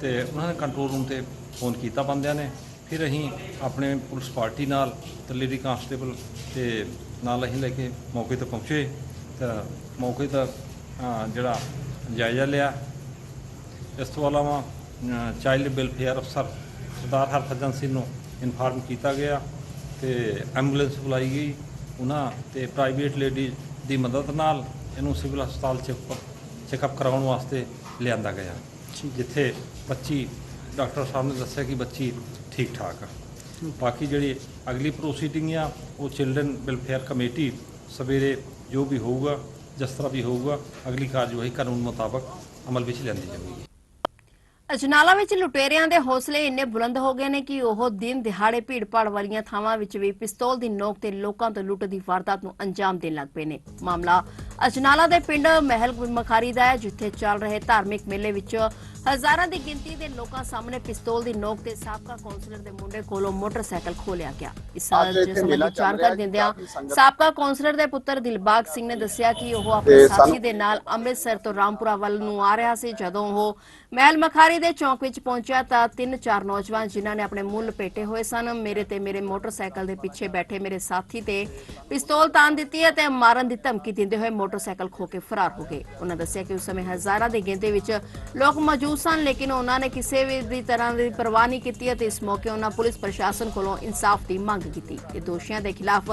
ਤੇ ਉਹਨਾਂ ਨੇ ਕੰਟਰੋਲ ਰੂਮ ਤੇ ਫੋਨ ਕੀਤਾ ਬੰਦਿਆਂ ਨੇ। ਫਿਰ ਅਸੀਂ ਆਪਣੇ ਪੁਲਿਸ ਪਾਰਟੀ ਨਾਲ ਤੇ ਲੇਡੀ ਕਾਂਸਟੇਬਲ ਤੇ ਨਾਲ ਅਸੀਂ ਲੈ ਕੇ ਮੌਕੇ ਤੇ ਪਹੁੰਚੇ ਤਾਂ ਮੌਕੇ ਤੇ ਜਿਹੜਾ ਜਾਇਜ਼ਾ ਲਿਆ। ਇਸ ਤੋਂ ਇਲਾਵਾ ਚਾਈਲਡ ਵੈਲਫੇਅਰ ਅਫਸਰ ਸਰਦਾਰ ਹਰਭਜਨ ਸਿੰਘ ਨੂੰ ਇਨਫਾਰਮ ਕੀਤਾ ਗਿਆ ਤੇ ਐਂਬੂਲੈਂਸ ਬੁਲਾਈ ਗਈ ਉਹਨਾਂ ਤੇ ਪ੍ਰਾਈਵੇਟ ਲੇਡੀ ਦੀ ਮਦਦ ਨਾਲ ਇਹਨੂੰ ਸਿਵਲ ਹਸਪਤਾਲ ਚੈੱਕਅਪ ਚੈੱਕਅਪ ਕਰਾਉਣ ਵਾਸਤੇ ਲਿਆਂਦਾ ਗਿਆ ਜਿੱਥੇ ਬੱਚੀ ਡਾਕਟਰ ਸਾਹਿਬ ਨੇ ਦੱਸਿਆ ਕਿ ਬੱਚੀ ਠੀਕ ਠਾਕ ਆ। ਬਾਕੀ ਜਿਹੜੀ ਅਗਲੀ ਪ੍ਰੋਸੀਡਿੰਗ ਆ ਉਹ ਚਿਲਡਰਨ ਵੈਲਫੇਅਰ ਕਮੇਟੀ ਸਵੇਰੇ ਜੋ ਵੀ ਹੋਊਗਾ ਜਿਸ ਤਰ੍ਹਾਂ ਵੀ ਹੋਊਗਾ ਅਗਲੀ ਕਾਰਜਵਾਈ ਕਾਨੂੰਨ ਮੁਤਾਬਕ ਅਮਲ ਵਿੱਚ ਲਿਆਂਦੀ ਜਾਵੇਗੀ ਅਜਨਾਲਾ ਵਿੱਚ ਲੁਟੇਰਿਆਂ ਦੇ ਹੌਸਲੇ ਇੰਨੇ ਬੁਲੰਦ ਹੋ ਗਏ ਨੇ ਕਿ ਉਹ ਦਿਨ ਦਿਹਾੜੇ ਭੀੜ-ਭਾੜ ਵਾਲੀਆਂ ਥਾਵਾਂ ਵਿੱਚ ਵੀ ਪਿਸਤੌਲ ਦੀ ਨੋਕ ਤੇ ਲੋਕਾਂ ਤੋਂ ਲੁੱਟ ਦੀ ਵਾਰਦਾਤ ਨੂੰ ਅੰਜਾਮ ਦੇਣ ਲੱਗ ਪਏ ਨੇ। ਮਾਮਲਾ ਅਜਨਾਲਾ ਦੇ ਪਿੰਡ ਮਹਿਲ ਮਖਾਰੀ ਦਾ ਹੈ ਜਿੱਥੇ ਚੱਲ ਰਹੇ ਧਾਰਮਿਕ ਮੇਲੇ ਵਿੱਚ ਹਜ਼ਾਰਾਂ ਦੀ ਗਿਣਤੀ ਦੇ ਲੋਕਾਂ ਸਾਹਮਣੇ ਪਿਸਤੌਲ ਦੀ ਨੋਕ ਤੇ ਸਾਬਕਾ ਕੌਂਸਲਰ ਦੇ ਮੁੰਡੇ ਕੋਲੋਂ ਮੋਟਰਸਾਈਕਲ ਖੋਲਿਆ ਗਿਆ। ਇਸ ਮੇਲਾ ਚੱਲ ਰਿਹਾ ਜਾਣਕਾਰੀ ਦਿੰਦਿਆਂ ਸਾਬਕਾ ਕੌਂਸਲਰ ਦੇ ਪੁੱਤਰ ਦਿਲਬਾਗ ਸਿੰਘ ਨੇ ਦੱਸਿਆ ਕਿ ਉਹ ਆਪਣੇ ਸਾਥੀ ਦੇ ਨਾਲ ਅੰਮ੍ਰਿਤਸਰ ਤੋਂ ਰਾਮਪੁਰਾ ਵੱਲ ਨੂੰ ਆ ਰਿਹਾ ਸੀ। ਜਦੋਂ ਉਹ ਮਹਿਲ ਮਖਾਰੀ ਦੇ ਚੌਂਕ ਵਿੱਚ ਪਹੁੰਚਿਆ ਤਾਂ ਤਿੰਨ ਚਾਰ ਨੌਜਵਾਨ ਜਿਨ੍ਹਾਂ ਨੇ ਆਪਣੇ ਮੂੰਹ ਲਪੇਟੇ ਹੋਏ ਸਨ ਮੇਰੇ ਤੇ ਮੇਰੇ ਮੋਟਰਸਾਈਕਲ ਦੇ ਪਿੱਛੇ ਬੈਠੇ ਮੇਰੇ ਸਾਥੀ ਤੇ ਪਿਸਤੌਲ ਤਾਨ ਦਿੱਤੀ ਤੇ ਮਾਰਨ ਦੀ ਧਮਕੀ ਦਿੰਦੇ ਹੋਏ ਮੋਟਰਸਾਈਕਲ ਖੋ ਕੇ ਫਰਾਰ ਹੋ ਗਏ। ਉਹਨਾਂ ਦੱਸਿਆ ਕਿ ਉਸ ਸਮੇਂ ਹਜ਼ਾਰਾਂ ਦੀ ਗਿਣਤੀ ਵਿੱਚ ਲੋਕ ਮੌਜੂਦ ਸਨ, ਲੇਕਿਨ ਉਹਨਾਂ ਨੇ ਕਿਸੇ ਵੀ ਦੀ ਤਰ੍ਹਾਂ ਦੀ ਪਰਵਾਹ ਨਹੀਂ ਕੀਤੀ ਅਤੇ ਇਸ ਮੌਕੇ ਉਹਨਾਂ ਪੁਲਿਸ ਪ੍ਰਸ਼ਾਸਨ ਕੋਲੋਂ ਇਨਸਾਫ ਦੀ ਮੰਗ ਕੀਤੀ। ਤੇ ਦੋਸ਼ੀਆਂ ਦੇ ਖਿਲਾਫ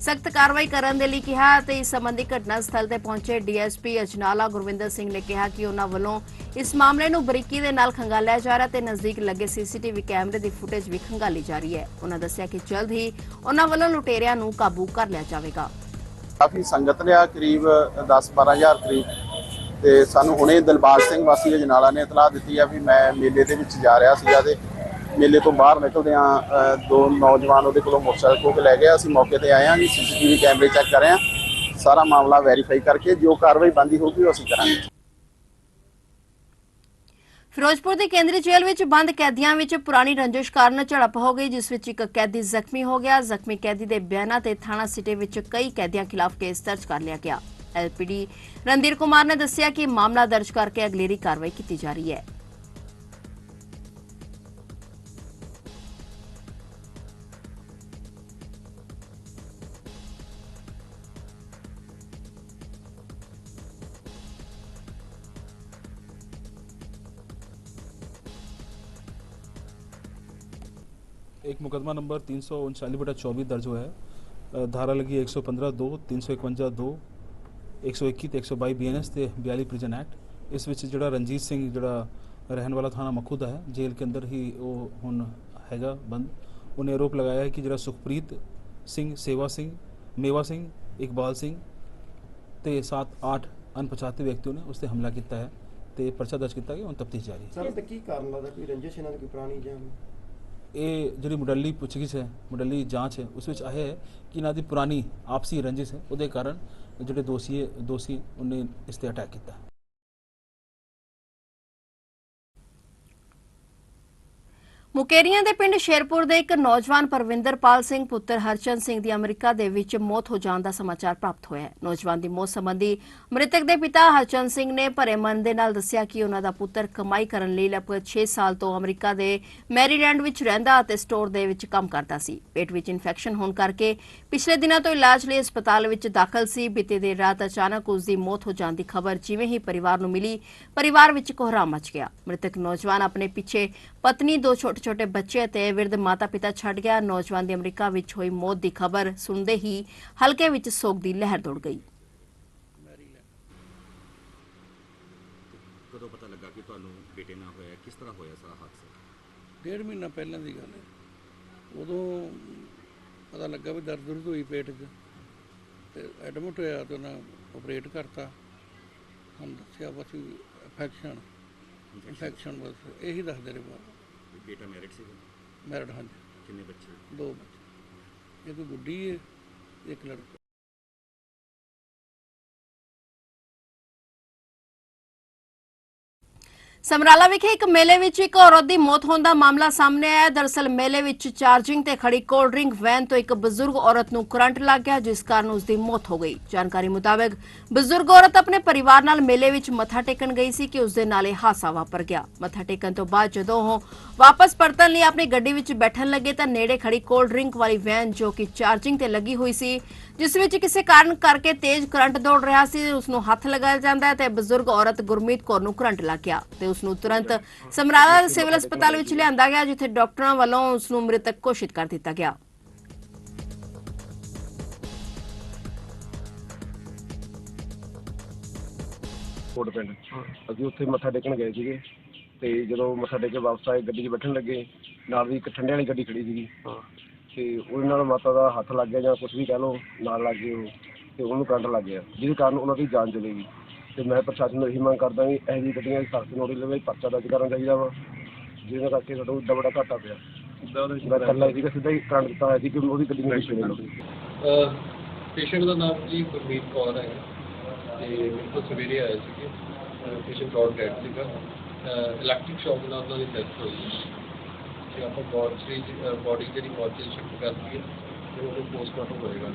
ਸਖਤ ਕਾਰਵਾਈ ਕਰਨ ਦੇ ਲਈ ਕਿਹਾ ਤੇ ਇਸ ਸੰਬੰਧੀ ਘਟਨਾ ਸਥਲ ਤੇ ਪਹੁੰਚੇ ਡੀਐਸਪੀ ਅਜਨਾਲਾ ਗੁਰਵਿੰਦਰ ਸਿੰਘ ਨੇ ਕਿਹਾ ਕਿ ਉਹਨਾਂ ਵੱਲੋਂ ਇਸ ਮਾਮਲੇ ਨੂੰ ਬਰੀਕੀ ਦੇ ਨਾਲ ਖੰਗਾਲਿਆ ਜਾ ਰਿਹਾ ਤੇ ਨਜ਼ਦੀਕ ਲੱਗੇ ਸੀਸੀਟੀਵੀ ਕੈਮਰੇ ਦੀ ਫੁਟੇਜ ਵੀ ਖੰਗਾਲੀ ਜਾ ਰਹੀ ਹੈ। ਉਹਨਾਂ ਦੱਸਿਆ ਕਿ ਜਲਦ ਹੀ ਉਹਨਾਂ ਵੱਲੋਂ ਲੁਟੇਰਿਆਂ ਨੂੰ ਕਾਬੂ ਕਰ ਲਿਆ ਜਾਵੇਗਾ। ਕਾਫੀ ਸੰਗਤ ਲਿਆ ਕਰੀਬ 10-12000 ਕਰੀਬ। ਤੇ ਸਾਨੂੰ ਹੁਣੇ ਦਿਲਬਾਗ ਸਿੰਘ ਵਾਸੀ ਅਜਨਾਲਾ ਨੇ ਇਤਲਾਹ ਦਿੱਤੀ ਆ ਵੀ ਮੈਂ ਮੇਲੇ ਦੇ ਵਿੱਚ ਜਾ ਰਿਹਾ ਸੀਗਾ ਤੇ ਮੇਲੇ ਤੋਂ ਬਾਹਰ ਨਿਕਲਦੇ ਆ ਦੋ ਨੌਜਵਾਨ ਉਹਦੇ ਕੋਲੋਂ ਮੋਟਰਸਾਈਕਲ ਖੋਹ ਕੇ ਲੈ ਗਏ ਅਸੀਂ ਮੌਕੇ ਤੇ ਆਏ ਆ ਜੀ, ਸੀਸੀਟੀਵੀ ਕੈਮਰੇ ਚੈੱਕ ਕਰ ਰਹੇ ਆ। ਸਾਰਾ ਮਾਮਲਾ ਵੈਰੀਫਾਈ ਕਰਕੇ ਜੋ ਕਾਰਵਾਈ ਬੰਦੀ ਹੋਊਗੀ ਉਹ ਅਸੀਂ ਕਰਾਂਗੇ। ਫਿਰੋਜ਼ਪੁਰ ਦੀ ਕੇਂਦਰੀ ਜੇਲ੍ਹ ਵਿੱਚ ਬੰਦ ਕੈਦੀਆਂ ਵਿੱਚ ਪੁਰਾਣੀ ਰੰਜਿਸ਼ ਕਾਰਨ ਝੜਪ ਹੋ ਗਈ, ਜਿਸ ਵਿੱਚ ਇੱਕ ਕੈਦੀ ਜ਼ਖਮੀ ਹੋ ਗਿਆ। ਜ਼ਖਮੀ ਕੈਦੀ ਦੇ ਬਿਆਨਾਂ ਤੇ ਥਾਣਾ ਸਿਟੀ ਵਿੱਚ ਕਈ ਕੈਦੀਆਂ ਖਿਲਾਫ ਕੇਸ ਦਰਜ ਕਰ ਲਿਆ ਗਿਆ। ਐਲਪੀਡੀ ਰਣਧੀਰ ਕੁਮਾਰ ਨੇ ਦੱਸਿਆ ਕਿ ਮਾਮਲਾ ਦਰਜ ਕਰਕੇ ਅਗਲੇਰੀ ਕਾਰਵਾਈ ਕੀਤੀ ਜਾ ਰਹੀ ਹੈ। एक मुकदमा नंबर तीन सौ उनचालीस बटा चौबीस दर्ज हुआ है अ, धारा लगी एक सौ पंद्रह दो तीन सौ इकवंजा दो एक सौ इक्की ਤੇ 122 ਬੀਐਨਐਸ ਤੇ 42 ਪ੍ਰਿਜ਼ਨ ਐਕਟ ਇਸ ਵਿੱਚ ਜਿਹੜਾ ਰਣਜੀਤ ਸਿੰਘ ਜਿਹੜਾ ਰਹਿਣ ਵਾਲਾ ਥਾਣਾ ਮੱਖੂ ਦਾ ਹੈ ਜੇਲ੍ਹ ਕੇ ਅੰਦਰ ਹੀ ਉਹ ਹੁਣ ਹੈਗਾ ਬੰਦ ਉਹਨੇ ਆਰੋਪ ਲਗਾਇਆ ਹੈ ਕਿ ਜਿਹੜਾ ਸੁਖਪ੍ਰੀਤ ਸਿੰਘ ਸੇਵਾ ਸਿੰਘ ਮੇਵਾ ਸਿੰਘ ਇਕਬਾਲ ਸਿੰਘ ਤੇ 7-8 ਅਣਪਛਾਤੇ ਵਿਅਕਤੀਆਂ ਨੇ ਉਸ ਤੇ ਹਮਲਾ ਕੀਤਾ ਹੈ ਤੇ ਪਰਚਾ ਦਰਜ ਕੀਤਾ ਗਿਆ ਹੁਣ ਤਫਤੀਸ਼ ਜਾਰੀ ਹੈ ਸਰ ਤੇ ਕੀ ਕਾਰਨ ਲੱਗਦਾ ਕੋਈ ਰੰਜਿਸ਼ ਇਹਨਾਂ ਦੀ ਕੋਈ ਪੁਰਾਣੀ ਜਾਂ ਇਹ ਜਿਹੜੀ ਮੁੱਢਲੀ ਪੁੱਛਗਿੱਛ ਹੈ, ਮੁੱਢਲੀ ਜਾਂਚ ਹੈ, ਉਸ ਵਿੱਚ ਇਹ ਹੈ ਕਿ ਇਹਨਾਂ ਦੀ ਪੁਰਾਣੀ ਆਪਸੀ ਰੰਜਿਸ਼ ਹੈ। ਉਹਦੇ ਕਾਰਨ ਜਿਹੜੇ ਦੋਸ਼ੀ ਦੋਸ਼ੀ ਉਹਨੇ ਇਸ ਤੇ ਅਟੈਕ ਕੀਤਾ। ਮੁਕੇਰੀਆਂ ਦੇ ਪਿੰਡ ਸ਼ੇਰਪੁਰ ਦੇ ਇੱਕ ਨੌਜਵਾਨ ਪਰਵਿੰਦਰਪਾਲ ਸਿੰਘ ਪੁੱਤਰ ਹਰਚੰਦ ਸਿੰਘ ਦੀ ਅਮਰੀਕਾ ਦੇ ਵਿੱਚ ਮੌਤ ਹੋ ਜਾਣ ਦਾ ਸਮਾਚਾਰ ਪ੍ਰਾਪਤ ਹੋਇਆ ਹੈ। ਨੌਜਵਾਨ ਦੀ ਮੌਤ ਸੰਬੰਧੀ ਮ੍ਰਿਤਕ ਦੇ ਪਿਤਾ ਹਰਚੰਦ ਸਿੰਘ ਨੇ ਭਰੇ ਮਨ ਦੇ ਨਾਲ ਦੱਸਿਆ ਕਿ ਉਹਨਾਂ ਦਾ ਪੁੱਤਰ ਕਮਾਈ ਕਰਨ ਲਈ ਲਗਭਗ 6 ਸਾਲ ਤੋਂ ਅਮਰੀਕਾ ਦੇ ਮੈਰੀਲੈਂਡ ਵਿੱਚ ਰਹਿੰਦਾ ਅਤੇ ਸਟੋਰ ਦੇ ਵਿੱਚ ਕੰਮ ਕਰਦਾ ਸੀ। ਪੇਟ ਵਿੱਚ ਇਨਫੈਕਸ਼ਨ ਹੋਣ ਕਰਕੇ ਪਿਛਲੇ ਦਿਨਾਂ ਤੋਂ ਇਲਾਜ ਲਈ ਹਸਪਤਾਲ ਵਿੱਚ ਦਾਖਲ ਸੀ। ਬੀਤੇ ਦੇਰ ਰਾਤ ਅਚਾਨਕ ਉਸ ਦੀ ਮੌਤ ਹੋ ਜਾਣ ਦੀ ਖਬਰ ਜਿਵੇਂ ਹੀ ਪਰਿਵਾਰ ਨੂੰ ਮਿਲੀ, ਪਰਿਵਾਰ ਵਿੱਚ ਕੋਹਰਾ ਮਚ ਗਿਆ। ਮ੍ਰਿਤਕ ਨੌਜਵਾਨ ਆਪਣੇ ਪਿੱਛੇ ਪਤਨੀ ਦੋ ਛੋਟੇ ਛੋਟੇ ਬੱਚੇ ਅਤੇ ਵਿਰਧ ਮਾਤਾ-ਪਿਤਾ ਛੱਡ ਗਿਆ। ਨੌਜਵਾਨ ਦੀ ਅਮਰੀਕਾ ਵਿੱਚ ਹੋਈ ਮੌਤ ਦੀ ਖਬਰ ਸੁਣਦੇ ਹੀ ਹਲਕੇ ਵਿੱਚ ਸੋਗ ਦੀ ਲਹਿਰ ਦੌੜ ਗਈ। ਕਦੋਂ ਪਤਾ ਲੱਗਾ ਕਿ ਤੁਹਾਨੂੰ ਬੇਟੇ ਨਾਲ ਹੋਇਆ? ਕਿਸ ਤਰ੍ਹਾਂ ਹੋਇਆ ਸਾਰਾ ਹਾਦਸਾ? ਡੇਢ ਮਹੀਨਾ ਪਹਿਲਾਂ ਦੀ ਗੱਲ ਹੈ। ਉਦੋਂ ਪਤਾ ਲੱਗਾ ਵੀ ਦਰਦ ਦੁਰਦ ਹੋਈ ਪੇਟ 'ਚ ਤੇ ਐਡਮਿਟ ਹੋਇਆ ਤੇ ਉਹਨਾਂ ਆਪਰੇਟ ਕਰਤਾ। ਹੁਣ ਦੱਸਿਆ ਬਸ ਇਨਫੈਕਸ਼ਨ ਇਨਫੈਕਸ਼ਨ ਬਸ ਇਹੀ ਦੱਸਦੇ ਰਹੇ ਬਾਅਦ। ਬੇਟਾ ਮੈਰਿਡ ਸੀ ਮੈਰਿਡ ਹਾਂ ਕਿੰਨੇ ਬੱਚੇ? ਦੋ ਬੱਚੇ। ਇੱਕ ਗੁੱਡੀ ਹੈ ਇੱਕ ਲੜਕਾ। ਸਮਰਾਲਾ ਵਿਖੇ ਇੱਕ ਮੇਲੇ ਵਿੱਚ ਇੱਕ ਔਰਤ ਦੀ ਮੌਤ ਹੋਣ ਦਾ ਮਾਮਲਾ ਸਾਹਮਣੇ ਆਇਆ ਹੈ। ਦਰਅਸਲ ਮੇਲੇ ਵਿੱਚ ਚਾਰਜਿੰਗ ਤੇ ਖੜੀ ਕੋਲਡ ਡਰਿੰਕ ਵੈਨ ਤੋਂ ਇੱਕ ਬਜ਼ੁਰਗ ਔਰਤ ਨੂੰ ਕਰੰਟ ਲੱਗ ਗਿਆ, ਜਿਸ ਕਾਰਨ ਉਸ ਦੀ ਮੌਤ ਹੋ ਗਈ ਜਾਣਕਾਰੀ ਮੁਤਾਬਕ ਬਜ਼ੁਰਗ ਔਰਤ ਆਪਣੇ ਪਰਿਵਾਰ ਨਾਲ ਮੇਲੇ ਵਿੱਚ ਮੱਥਾ ਟੇਕਣ ਗਈ ਸੀ ਕਿ ਉਸ ਦੇ ਨਾਲ ਇਹ ਹਾਦਸਾ ਵਾਪਰ ਗਿਆ ਮੱਥਾ ਟੇਕਣ ਤੋਂ ਬਾਅਦ ਜਦੋਂ ਉਹ ਵਾਪਸ ਪਰਤਣ ਲਈ ਆਪਣੀ ਗੱਡੀ ਵਿੱਚ ਬੈਠਣ ਲੱਗੇ ਤਾਂ ਨੇੜੇ ਖੜੀ ਕੋਲਡ ਡਰਿੰਕ ਵਾਲੀ ਵੈਨ ਜੋ ਕਿ ਚਾਰਜਿੰਗ ਤੇ ਲੱਗੀ ਹੋਈ ਸੀ ਜਿਸ ਵਿੱਚ ਕਿਸੇ ਕਾਰਨ ਕਰਕੇ ਤੇਜ਼ ਕਰੰਟ ਦੌੜ ਰਿਹਾ ਸੀ ਉਸ ਨੂੰ ਹੱਥ ਲਗਾਇਆ ਜਾਂਦਾ ਹੈ ਤੇ ਬਜ਼ੁਰਗ ਔਰਤ ਗੁਰਮੀਤ ਕੌਰ ਨੂੰ ਕਰੰਟ ਲੱਗ ਗਿਆ ਤੇ ਉਸ ਨੂੰ ਤੁਰੰਤ ਸਮਰਾਲਾ ਸਿਵਲ ਹਸਪਤਾਲ ਵਿੱਚ ਲਿਆਂਦਾ ਗਿਆ ਜਿੱਥੇ ਡਾਕਟਰਾਂ ਵੱਲੋਂ ਉਸ ਨੂੰ ਮ੍ਰਿਤਕ ਘੋਸ਼ਿਤ ਕਰ ਦਿੱਤਾ ਗਿਆ। ਕੋਟ ਪਿੰਡ। ਅਸੀਂ ਉੱਥੇ ਮੱਥਾ ਟੇਕਣ ਗਏ ਸੀਗੇ ਤੇ ਜਦੋਂ ਮੱਥਾ ਟੇਕ ਕੇ ਵਾਪਸ ਆਏ ਗੱਡੀ 'ਚ ਬੈਠਣ ਲੱਗੇ ਨਾਲ ਦੀ ਇੱਕ ਠੰਡੇ ਵਾਲੀ ਗੱਡੀ ਖੜੀ ਸੀਗੀ। ਤੇ ਉਹਦੇ ਨਾਲ ਮਾਤਾ ਦਾ ਹੱਥ ਲੱਗ ਗਿਆ ਜਾਂ ਕੁਝ ਵੀ ਕਹਿ ਲਓ ਨਾਲ ਲੱਗ ਗਏ ਉਹ ਤੇ ਉਹਨੂੰ ਕਰੰਟ ਲੱਗ ਗਿਆ ਜਿਹਦੇ ਕਾਰਨ ਉਹਨਾਂ ਦੀ ਜਾਨ ਚਲੀ ਗਈ। ਤੇ ਮੈਂ ਪ੍ਰਸ਼ਾਸਨ ਨੂੰ ਇਹੀ ਮੰਗ ਕਰਦਾ ਵੀ ਇਹੋ ਜਿਹੀ ਗੱਡੀਆਂ ਦੀ ਸਖਤ ਨੋਟਿਸ ਲਵੇ ਪਰਚਾ ਦਰਜ ਕਰਨਾ ਚਾਹੀਦਾ ਵਾ ਜਿਹਦੇ ਕਰਕੇ ਸਾਡਾ ਏਡਾ ਵੱਡਾ ਘਾਟਾ ਪਿਆ। ਮੈਂ ਇਕੱਲਾ ਸੀਗਾ ਸਿੱਧਾ ਹੀ ਕਰੰਟ ਦਿੱਤਾ ਹੋਇਆ ਸੀ ਕਿ ਉਹਦੀ ਗੱਡੀ ਨਹੀਂ ਪੇਸ਼ੈਂਟ ਦਾ ਨਾਮ ਜੀ ਗੁਰਮੀਤ ਕੌਰ ਹੈ। ਤੇ ਮੇਰੇ ਕੋਲ ਸਵੇਰੇ ਆਏ ਸੀਗੇ। ਪੇਸ਼ੈਂਟ ਕੌਰ ਡੈਡ ਸੀਗਾ। ਇਲੈਕਟ੍ਰਿਕ ਸ਼ੌਕ ਨਾਲ ਉਹਨਾਂ ਦੀ ਡੈਥ ਹੋਈ। ਆਪਾਂ ਬੋਡੀ ਬੋਡੀ ਜਿਹੜੀ ਮੋਰਚੇ ਸ਼ਿਫਟ ਕਰਤੀ ਹੈ ਤੇ ਉਹਨੂੰ ਪੋਸਟਮਾਰਟਮ ਹੋਏਗਾ।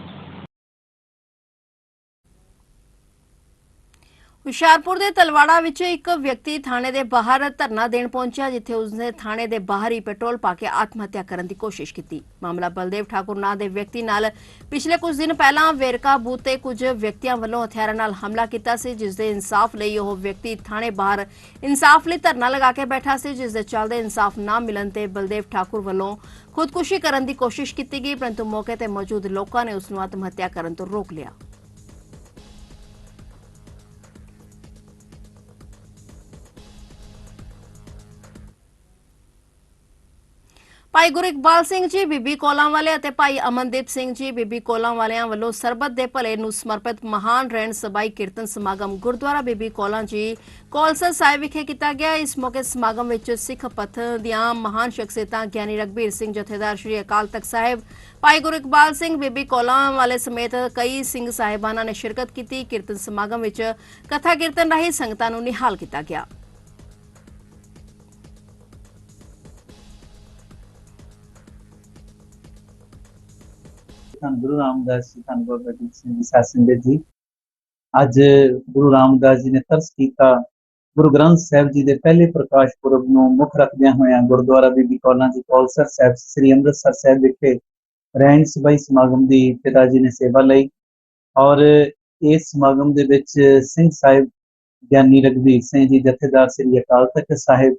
ਹੁਸ਼ਿਆਰਪੁਰ ਦੇ ਤਲਵਾੜਾ ਵਿੱਚ ਇੱਕ ਵਿਅਕਤੀ ਥਾਣੇ ਦੇ ਬਾਹਰ ਧਰਨਾ ਦੇਣ ਪਹੁੰਚਿਆ, ਜਿੱਥੇ ਉਸਨੇ ਥਾਣੇ ਦੇ ਬਾਹਰ ਹੀ ਪੈਟਰੋਲ ਪਾ ਕੇ ਆਤਮ ਹੱਤਿਆ ਕਰਨ ਦੀ ਕੋਸ਼ਿਸ਼ ਕੀਤੀ। ਮਾਮਲਾ ਬਲਦੇਵ ਠਾਕੁਰ ਨਾਂ ਦੇ ਵਿਅਕਤੀ ਨਾਲ ਪਿਛਲੇ ਕੁਝ ਦਿਨ ਪਹਿਲਾਂ ਵੇਰਕਾ ਬੂਥ ਤੇ ਕੁਝ ਵਿਅਕਤੀਆਂ ਵੱਲੋਂ ਹਥਿਆਰਾਂ ਨਾਲ ਹਮਲਾ ਕੀਤਾ ਸੀ, ਜਿਸ ਦੇ ਇਨਸਾਫ ਲਈ ਉਹ ਵਿਅਕਤੀ ਥਾਣੇ ਬਾਹਰ ਇਨਸਾਫ ਲਈ ਧਰਨਾ ਲਗਾ ਕੇ ਬੈਠਾ ਸੀ, ਜਿਸ ਦੇ ਚੱਲਦੇ ਇਨਸਾਫ ਨਾ ਮਿਲਣ ਤੇ ਬਲਦੇਵ ਠਾਕੁਰ ਵੱਲੋਂ ਖੁਦਕੁਸ਼ੀ ਕਰਨ ਦੀ ਕੋਸ਼ਿਸ਼ ਕੀਤੀ ਗਈ, ਪਰੰਤੂ ਮੌਕੇ ਤੇ ਮੌਜੂਦ ਲੋਕਾਂ ਨੇ ਉਸ ਨੂੰ ਆਤਮ ਹੱਤਿਆ ਕਰਨ ਤੋਂ ਰੋਕ ਲਿਆ। ਭਾਈ ਗੁਰੂ ਇਕਬਾਲ ਸਿੰਘ ਜੀ, ਬੀਬੀ ਕੋਲਾਂ ਵਾਲੇ ਅਤੇ ਭਾਈ ਅਮਨਦੀਪ ਸਿੰਘ ਜੀ, ਬੀਬੀ ਕੋਲਾਂ ਵਾਲਿਆਂ ਵੱਲੋਂ ਸਰਬੱਤ ਦੇ ਭਲੇ ਨੂੰ ਸਮਰਪਿਤ ਮਹਾਨ ਰਹਿਣ ਸਬਾਈ ਕੀਰਤਨ ਸਮਾਗਮ ਗੁਰਦੁਆਰਾ ਬੀਬੀ ਕੋਲਾਂ ਜੀ ਕੌਲਸਰ ਸਾਹਿਬ ਵਿਖੇ ਕੀਤਾ ਗਿਆ। ਇਸ ਮੌਕੇ ਸਮਾਗਮ ਵਿੱਚ ਸਿੱਖ ਪੰਥ ਦੀਆਂ ਮਹਾਨ ਸ਼ਖਸੀਅਤਾਂ ਗਿਆਨੀ ਰਗਬੀਰ ਸਿੰਘ, ਜਥੇਦਾਰ ਸ੍ਰੀ ਅਕਾਲ ਤਖਤ ਸਾਹਿਬ, ਭਾਈ ਗੁਰੂ ਇਕਬਾਲ ਸਿੰਘ, ਬੀਬੀ ਕੋਲਾਂ ਵਾਲੇ ਸਮੇਤ ਕਈ ਸਿੰਘ ਸਾਹਿਬਾਨਾਂ ਨੇ ਸ਼ਿਰਕਤ ਕੀਤੀ। ਕੀਰਤਨ ਸਮਾਗਮ ਵਿੱਚ ਕਥਾ ਕੀਰਤਨ ਰਾਹੀਂ ਸੰਗਤਾਂ ਨੂੰ ਨਿਹਾਲ ਕੀਤਾ ਗਿਆ। ਧੰਨ ਗੁਰੂ ਰਾਮਦਾਸ ਜੀ, ਧੰਨ ਬਾਬਾ ਦੀਪ ਸਿੰਘ ਜੀ ਸਾਧ ਜੀ। ਅੱਜ ਗੁਰੂ ਰਾਮਦਾਸ ਜੀ ਨੇ ਤਰਸ ਕੀਤਾ ਗੁਰੂ ਗ੍ਰੰਥ ਸਾਹਿਬ ਜੀ ਦੇ ਪਹਿਲੇ ਪ੍ਰਕਾਸ਼ ਪੁਰਬ ਨੂੰ ਮੁੱਖ ਰੱਖਦਿਆਂ ਹੋਇਆਂ ਗੁਰਦੁਆਰਾ ਬੀਬੀ ਕੌਲਾਂ ਜੀ ਕੌਲਸਰ ਸਾਹਿਬ, ਸ੍ਰੀ ਅੰਮ੍ਰਿਤਸਰ ਸਾਹਿਬ ਵਿਖੇ ਰਹਿਣ ਸਬਾਈ ਸਮਾਗਮ ਦੀ ਪਿਤਾ ਜੀ ਨੇ ਸੇਵਾ ਲਈ ਔਰ ਇਸ ਸਮਾਗਮ ਦੇ ਵਿੱਚ ਸਿੰਘ ਸਾਹਿਬ ਗਿਆਨੀ ਰਗਵੀਰ ਸਿੰਘ ਜੀ, ਜਥੇਦਾਰ ਸ੍ਰੀ ਅਕਾਲ ਤਖਤ ਸਾਹਿਬ,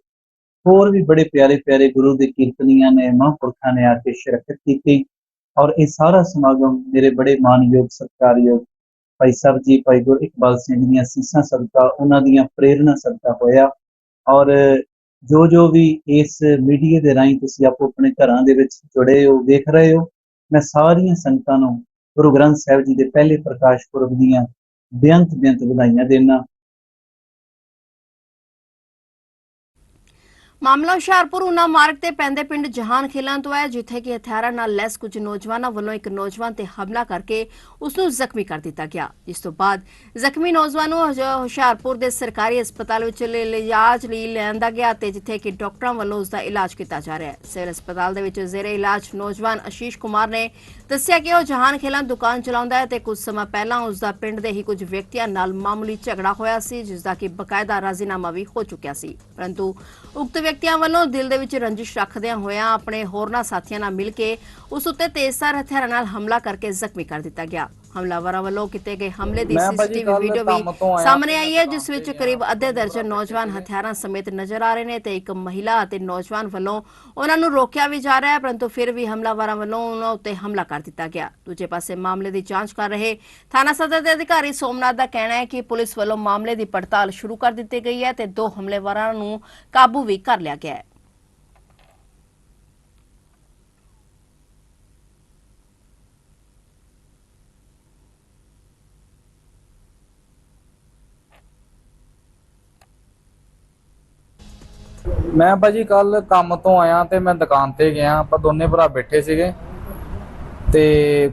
ਹੋਰ ਵੀ ਬੜੇ ਪਿਆਰੇ ਪਿਆਰੇ ਗੁਰੂ ਦੇ ਕੀਰਤਨੀਆਂ ਨੇ, ਮਹਾਂਪੁਰਖਾਂ ਨੇ ਆ ਕੇ ਸ਼ਿਰਕਤ ਕੀਤੀ। ਔਰ ਇਹ ਸਾਰਾ ਸਮਾਗਮ ਮੇਰੇ ਬੜੇ ਮਾਨਯੋਗ ਸਤਿਕਾਰਯੋਗ ਭਾਈ ਸਾਹਿਬ ਜੀ ਭਾਈ ਗੁਰ ਇਕਬਾਲ ਸਿੰਘ ਦੀਆਂ ਸੀਸਾਂ ਸਦਕਾ, ਉਹਨਾਂ ਦੀਆਂ ਪ੍ਰੇਰਣਾ ਸਦਕਾ ਹੋਇਆ। ਔਰ ਜੋ ਜੋ ਵੀ ਇਸ ਮੀਡੀਆ ਦੇ ਰਾਹੀਂ ਤੁਸੀਂ ਆਪੋ ਆਪਣੇ ਘਰਾਂ ਦੇ ਵਿੱਚ ਜੁੜੇ ਹੋ, ਵੇਖ ਰਹੇ ਹੋ, ਮੈਂ ਸਾਰੀਆਂ ਸੰਗਤਾਂ ਨੂੰ ਗੁਰੂ ਗ੍ਰੰਥ ਸਾਹਿਬ ਜੀ ਦੇ ਪਹਿਲੇ ਪ੍ਰਕਾਸ਼ ਪੁਰਬ ਦੀਆਂ ਬੇਅੰਤ ਬੇਅੰਤ ਵਧਾਈਆਂ ਦੇਣਾ ਮਾਮਲਾ ਹੁਸ਼ਿਆਰਪੁਰ ਉਨਾ ਮਾਰਗ ਤੇ ਪੈਂਦੇ ਪਿੰਡ ਜਹਾਨ ਖੇਲਾਂ ਤੋਂ ਹੈ ਜਿੱਥੇ ਕਿ ਹਥਿਆਰਾਂ ਨਾਲ ਲੈਸ ਕੁਝ ਨੌਜਵਾਨਾਂ ਵੱਲੋਂ ਇੱਕ ਨੌਜਵਾਨ ਤੇ ਹਮਲਾ ਕਰਕੇ ਉਸ ਨੂੰ ਜ਼ਖਮੀ ਕਰ ਦਿੱਤਾ ਗਿਆ। ਜਿਸ ਤੋਂ ਬਾਅਦ ਜ਼ਖਮੀ ਨੌਜਵਾਨ ਨੂੰ ਹੁਸ਼ਿਆਰਪੁਰ ਦੇ ਸਰਕਾਰੀ ਹਸਪਤਾਲ ਵਿੱਚ ਇਲਾਜ ਲਈ ਲਿਆਂਦਾ ਗਿਆ ਤੇ ਜਿੱਥੇ ਕਿ ਡਾਕਟਰਾਂ ਵੱਲੋਂ ਉਸ ਦਾ ਇਲਾਜ ਕੀਤਾ ਜਾ ਰਿਹਾ ਹੈ। ਸਿਵਲ ਹਸਪਤਾਲ ਦੇ ਵਿੱਚ ਜ਼ੇਰੇ ਇਲਾਜ ਨੌਜਵਾਨ ਆਸ਼ੀਸ਼ ਕੁਮਾਰ ਨੇ ਦੱਸਿਆ ਕਿ ਉਹ ਜਹਾਨ ਖੇਲਾਂ ਦੁਕਾਨ ਚਲਾਉਂਦਾ ਹੈ ਤੇ ਕੁਝ ਸਮਾਂ ਪਹਿਲਾਂ ਉਸ ਦਾ ਪਿੰਡ ਦੇ ਹੀ ਕੁਝ ਵਿਅਕਤੀਆਂ ਨਾਲ ਮਾਮੂਲੀ ਝਗੜਾ ਹੋਇਆ ਸੀ ਜਿਸ ਦਾ ਕਿ ਬਕਾਇਦਾ ਰਾਜ਼ੀਨਾਮਾ ਵੀ ਹੋ ਚੁੱਕਿਆ ਸੀ। ਪਰੰਤੂ ਉਕਤ ਵਿਅਕਤੀਆਂ ਵੱਲੋਂ ਦਿਲ ਦੇ ਵਿੱਚ ਰੰਜਿਸ਼ ਰੱਖਦਿਆਂ ਹੋਇਆਂ ਆਪਣੇ ਹੋਰਨਾਂ ਸਾਥੀਆਂ ਨਾਲ ਮਿਲ ਕੇ ਉਸ ਉੱਤੇ ਤੇਜ਼ਧਾਰ ਹਥਿਆਰਾਂ ਨਾਲ ਹਮਲਾ ਕਰਕੇ ਜ਼ਖਮੀ ਕਰ ਦਿੱਤਾ ਗਿਆ। ਹਮਲਾਵਰਾਂ ਵੱਲੋਂ ਕੀਤੇ ਗਏ ਹਮਲੇ ਦੀ ਸੀਸੀਟੀਵੀ ਵੀਡੀਓ ਵੀ ਸਾਹਮਣੇ ਆਈ ਹੈ ਜਿਸ ਵਿੱਚ ਕਰੀਬ ਅੱਧੇ ਦਰਜਨ ਨੌਜਵਾਨ ਹਥਿਆਰਾਂ ਸਮੇਤ ਨਜ਼ਰ ਆ ਰਹੇ ਨੇ ਤੇ ਇੱਕ ਮਹਿਲਾ ਅਤੇ ਨੌਜਵਾਨ ਵੱਲੋਂ ਉਹਨਾਂ ਨੂੰ ਰੋਕਿਆ ਵੀ ਜਾ ਰਿਹਾ ਹੈ ਪਰੰਤੂ ਫਿਰ ਵੀ ਹਮਲਾਵਰਾਂ ਵੱਲੋਂ ਉਹਨਾਂ ਉੱਤੇ ਹਮਲਾ ਕਰ ਦਿੱਤਾ ਗਿਆ। ਦੂਜੇ ਪਾਸੇ ਮਾਮਲੇ ਦੀ ਜਾਂਚ ਕਰ ਰਹੇ ਥਾਣਾ ਸਦਰ ਦੇ ਅਧਿਕਾਰੀ ਸੋਮਨਾਥ ਦਾ ਕਹਿਣਾ ਹੈ ਕਿ ਪੁਲਿਸ ਵੱਲੋਂ ਮਾਮਲੇ ਦੀ ਪੜਤਾਲ ਸ਼ੁਰੂ ਕਰ ਦਿੱਤੀ ਗਈ ਹੈ ਤੇ ਦੋ ਹਮਲੇਵਾਰਾਂ ਨੂੰ ਕਾਬੂ ਵੀ ਕਰ ਲਿਆ ਗਿਆ ਹੈ। ਮੈਂ ਭਾਜੀ ਕੱਲ ਕੰਮ ਤੋਂ ਆਇਆ ਤੇ ਮੈਂ ਦੁਕਾਨ ਤੇ ਗਿਆ ਆਪਾਂ ਦੋਨੇ ਭਰਾ ਬੈਠੇ ਸੀਗੇ। ਤੇ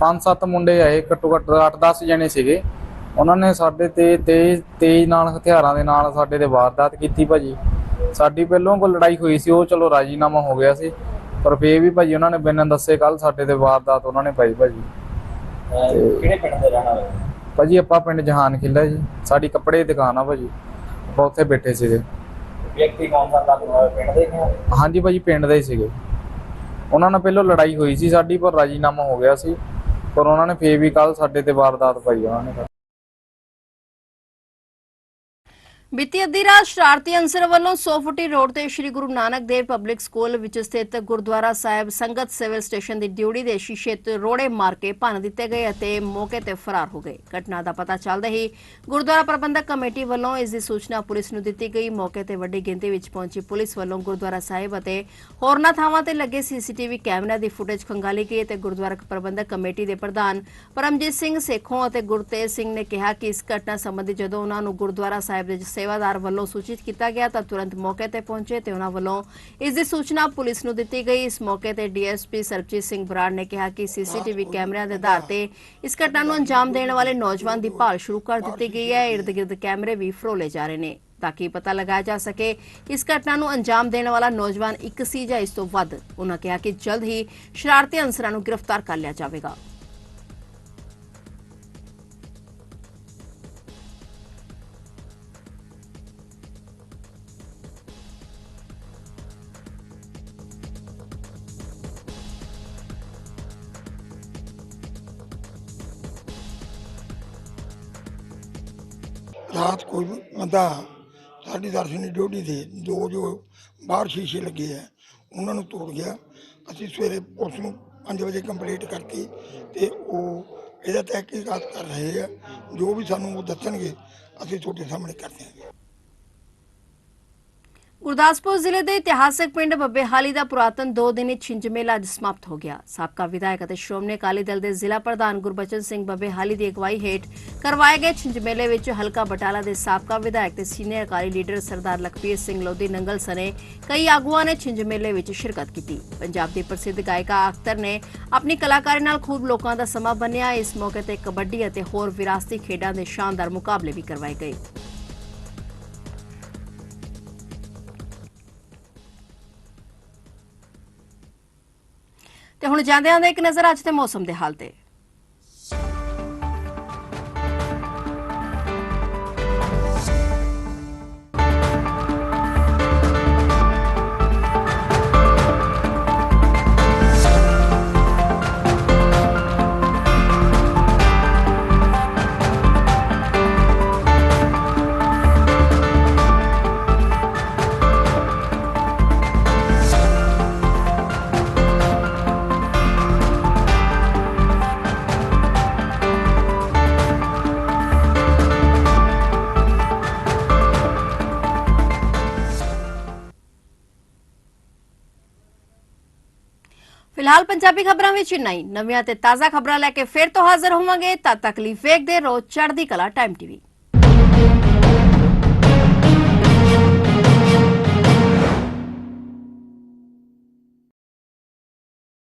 ਪੰਜ ਸੱਤ ਮੁੰਡੇ ਆਏ ਘੱਟੋ ਘੱਟ 8-10 ਜਣੇ ਸੀਗੇ। ਉਹਨਾਂ ਨੇ ਸਾਡੇ ਤੇ ਤੇਜ਼ ਤੇਜ਼ ਨਾਲ ਹਥਿਆਰਾਂ ਦੇ ਨਾਲ ਸਾਡੇ ਤੇ ਵਾਰਦਾਤ ਕੀਤੀ ਭਾਜੀ। ਸਾਡੀ ਪਹਿਲੋਂ ਕੋਈ ਲੜਾਈ ਹੋਈ ਸੀ ਉਹ ਚਲੋ ਰਾਜੀਨਾਮਾ ਹੋ ਗਿਆ ਸੀ। ਪਰ ਫੇਰ ਵੀ ਭਾਜੀ ਉਹਨਾਂ ਨੇ ਬਿਨਾਂ ਦੱਸੇ ਕੱਲ ਸਾਡੇ ਤੇ ਵਾਰਦਾਤ ਉਹਨਾਂ ਨੇ ਪਾਈ ਭਾਜੀ। ਕਿਹੜੇ ਪਿੰਡ ਦੇ ਰਹਿਣ ਵਾਲੇ? ਭਾਜੀ ਆਪਾਂ ਪਿੰਡ ਜਹਾਨ ਖਿੱਲਾ ਜੀ। ਸਾਡੀ ਕੱਪੜੇ ਦੀ ਦੁਕਾਨ ਆ ਭਾਜੀ। ਆਪਾਂ ਉੱਥੇ ਬੈਠੇ ਸੀਗੇ। ਵਿਅਕਤੀ ਕੌਣ ਸਾ ਲੱਗਦਾ ਪਿੰਡ ਦੇ ਨੇ ਹਾਂਜੀ ਭਾਜੀ, ਪਿੰਡ ਦੇ ਹੀ ਸੀਗੇ। ਉਹਨਾਂ ਨਾਲ ਪਹਿਲਾਂ ਲੜਾਈ ਹੋਈ ਸੀ ਸਾਡੀ, ਪਰ ਰਾਜੀਨਾਮਾ ਹੋ ਗਿਆ ਸੀ। ਪਰ ਉਹਨਾਂ ਨੇ ਫੇਰ ਵੀ ਕੱਲ ਸਾਡੇ ਤੇ ਵਾਰਦਾਤ ਪਾਈ ਉਹਨਾਂ ਨੇ। ਬੀਤੀ ਅੱਧੀ ਰਾਤ ਸ਼ਰਾਰਤੀ ਅੰਸਰ ਵੱਲੋਂ 100 ਫੁੱਟੀ ਰੋਡ ਤੇ ਸ੍ਰੀ ਗੁਰੂ ਨਾਨਕ ਦੇਵ ਪਬਲਿਕ ਸਕੂਲ ਵਿੱਚ ਸਥਿਤ ਗੁਰਦੁਆਰਾ ਸਾਹਿਬ ਸੰਗਤ ਸਿਵਲ ਸਟੇਸ਼ਨ ਦੀ ਡਿਊਟੀ ਦੇ ਸ਼ੀਸ਼ੇ ਤੇ ਰੋੜੇ ਮਾਰ ਕੇ ਭੰਨ ਦਿੱਤੇ ਗਏ ਅਤੇ ਮੌਕੇ ਤੇ ਫਰਾਰ ਹੋ ਗਏ। ਘਟਨਾ ਦਾ ਪਤਾ ਚੱਲਦੇ ਹੀ ਗੁਰਦੁਆਰਾ ਪ੍ਰਬੰਧਕ ਕਮੇਟੀ ਵੱਲੋਂ ਇਸ ਦੀ ਸੂਚਨਾ ਪੁਲਿਸ ਨੂੰ ਦਿੱਤੀ ਗਈ। ਮੌਕੇ ਤੇ ਵੱਡੀ ਗਿਣਤੀ ਵਿੱਚ ਪਹੁੰਚੀ ਪੁਲਿਸ ਵੱਲੋਂ ਗੁਰਦੁਆਰਾ ਸਾਹਿਬ ਅਤੇ ਹੋਰਨਾਂ ਥਾਵਾਂ ਤੇ ਲੱਗੇ ਸੀਸੀਟੀਵੀ ਕੈਮਰਿਆਂ ਦੀ ਫੁਟੇਜ ਖੰਗਾਲੀ ਗਈ ਤੇ ਗੁਰਦੁਆਰਾ ਪ੍ਰਬੰਧਕ ਕਮੇਟੀ ਦੇ ਪ੍ਰਧਾਨ ਪਰਮਜੀਤ ਸਿੰਘ ਸੇਖੋਂ ਅਤੇ ਗੁਰਤੇਜ ਸਿੰਘ ਨੇ ਕਿਹਾ ਕਿ ਇਸ ਘਟਨਾ ਸੰਬੰਧੀ ਜਦੋਂ ਉਹਨਾਂ ਨੂੰ ਗੁਰਦੁਆਰਾ ਸਾਹਿਬ ਦੇ ਸੇਵਾਦਾਰ ਵੱਲੋਂ ਸੂਚਿਤ ਕੀਤਾ ਗਿਆ ਤਾਂ ਤੁਰੰਤ ਮੌਕੇ ਤੇ ਪਹੁੰਚੇ ਤੇ ਉਹਨਾਂ ਵੱਲੋਂ ਇਸ ਦੀ ਸੂਚਨਾ ਪੁਲਿਸ ਨੂੰ ਦਿੱਤੀ ਗਈ। ਇਸ ਮੌਕੇ ਤੇ ਡੀਐਸਪੀ ਸਰਬਜੀਤ ਸਿੰਘ ਬਰਾੜ ਨੇ ਕਿਹਾ ਕਿ ਸੀਸੀਟੀਵੀ ਕੈਮਰਿਆਂ ਦੇ ਆਧਾਰ ਤੇ ਇਸ ਘਟਨਾ ਨੂੰ ਅੰਜਾਮ ਦੇਣ ਵਾਲੇ ਨੌਜਵਾਨ ਦੀ ਭਾਲ ਸ਼ੁਰੂ ਕਰ ਦਿੱਤੀ ਗਈ ਹੈ। ਇਰਦ-ਗਿਰਦ ਕੈਮਰੇ ਵੀ ਫਰੋਲੇ ਜਾ ਰਹੇ ਨੇ ਤਾਂ ਕਿ ਪਤਾ ਲਗਾਇਆ ਜਾ ਸਕੇ ਕਿ ਇਸ ਘਟਨਾ ਨੂੰ ਅੰਜਾਮ ਦੇਣ ਵਾਲਾ ਨੌਜਵਾਨ ਇੱਕ ਸੀ ਜਾਂ ਇਸ ਤੋਂ ਵੱਧ। ਉਹਨਾਂ ਕਿਹਾ ਕਿ ਜਲਦ ਹੀ ਸ਼ਰਾਰਤੀ ਅਨਸਰਾਂ ਨੂੰ ਗ੍ਰਿਫਤਾਰ ਕਰ ਲਿਆ ਜਾਵੇਗਾ। ਬੰਦਾ, ਸਾਡੀ ਦਰਸ਼ਨੀ ਡਿਊਟੀ ਦੇ ਦੋ ਜੋ ਬਾਹਰ ਸ਼ੀਸ਼ੇ ਲੱਗੇ ਆ, ਉਹਨਾਂ ਨੂੰ ਤੋੜ ਗਿਆ। ਅਸੀਂ ਸਵੇਰੇ ਪੁਲਿਸ ਨੂੰ 5 ਵਜੇ ਕੰਪਲੀਟ ਕਰਤੀ ਤੇ ਉਹ ਇਹਦਾ ਤਹਿਕੀਕਾਤ ਕਰ ਰਹੇ ਆ। ਜੋ ਵੀ ਸਾਨੂੰ ਉਹ ਦੱਸਣਗੇ, ਅਸੀਂ ਤੁਹਾਡੇ ਸਾਹਮਣੇ ਕਰ ਦਿਆਂਗੇ। ਗੁਰਦਾਸਪੁਰ ਜ਼ਿਲ੍ਹੇ ਦੇ ਇਤਿਹਾਸਕ ਪਿੰਡ ਬੱਬੇਹਾਲੀ ਦਾ ਪੁਰਾਤਨ ਦੋ ਦਿਨੀ ਛਿੰਝ ਮੇਲਾ ਅੱਜ ਸਮਾਪਤ ਹੋ ਗਿਆ। ਸਾਬਕਾ ਵਿਧਾਇਕ ਅਤੇ ਸ਼੍ਰੋਮਣੀ ਅਕਾਲੀ ਦਲ ਦੇ ਜ਼ਿਲ੍ਹਾ ਪ੍ਰਧਾਨ ਗੁਰਬਚਨ ਸਿੰਘ ਬੱਬੇਹਾਲੀ ਦੀ ਅਗਵਾਈ ਹੇਠ ਕਰਵਾਏ ਗਏ ਛਿੰਝ ਮੇਲੇ ਵਿੱਚ ਹਲਕਾ ਬਟਾਲਾ ਦੇ ਸਾਬਕਾ ਵਿਧਾਇਕ ਤੇ ਸੀਨੀਅਰ ਅਕਾਲੀ ਲੀਡਰ ਸਰਦਾਰ ਲਖਬੀਰ ਸਿੰਘ ਲੋਧੀ ਨੰਗਲ ਸਣੇ ਕਈ ਆਗੂਆਂ ਨੇ ਛਿੰਝ ਮੇਲੇ ਵਿੱਚ ਸ਼ਿਰਕਤ ਕੀਤੀ। ਪੰਜਾਬ ਦੇ ਪ੍ਰਸਿੱਧ ਗਾਇਕਾ ਅਖਤਰ ਨੇ ਆਪਣੀ ਕਲਾਕਾਰੀ ਨਾਲ ਖੂਬ ਲੋਕਾਂ ਦਾ ਸਮਾਂ ਬੰਨਿਆ। ਇਸ ਮੌਕੇ ਤੇ ਕਬੱਡੀ ਅਤੇ ਹੋਰ ਵਿਰਾਸਤੀ ਖੇਡਾਂ ਦੇ ਸ਼ਾਨਦਾਰ ਮੁਕਾਬਲੇ ਵੀ ਕਰਵਾਏ ਗਏ। ਤੇ ਹੁਣ ਜਾਂਦੇ ਆਂਦੇ ਇੱਕ ਨਜ਼ਰ ਅੱਜ ਦੇ ਮੌਸਮ ਦੇ ਹਾਲ ਤੇ। ਫਿਲਹਾਲ ਪੰਜਾਬੀ ਖਬਰਾਂ ਵਿੱਚ ਇੰਨਾ ਹੀ। ਨਵੀਆਂ ਤੇ ਤਾਜ਼ਾ ਖਬਰਾਂ ਲੈ ਕੇ ਫਿਰ ਤੋਂ ਹਾਜ਼ਰ ਹੋਵਾਂਗੇ ਤਦ ਤੱਕ ਲਈ ਵੇਖਦੇ ਰਹੋ ਚੜ੍ਹਦੀ ਕਲਾ ਟਾਈਮ ਟੀਵੀ।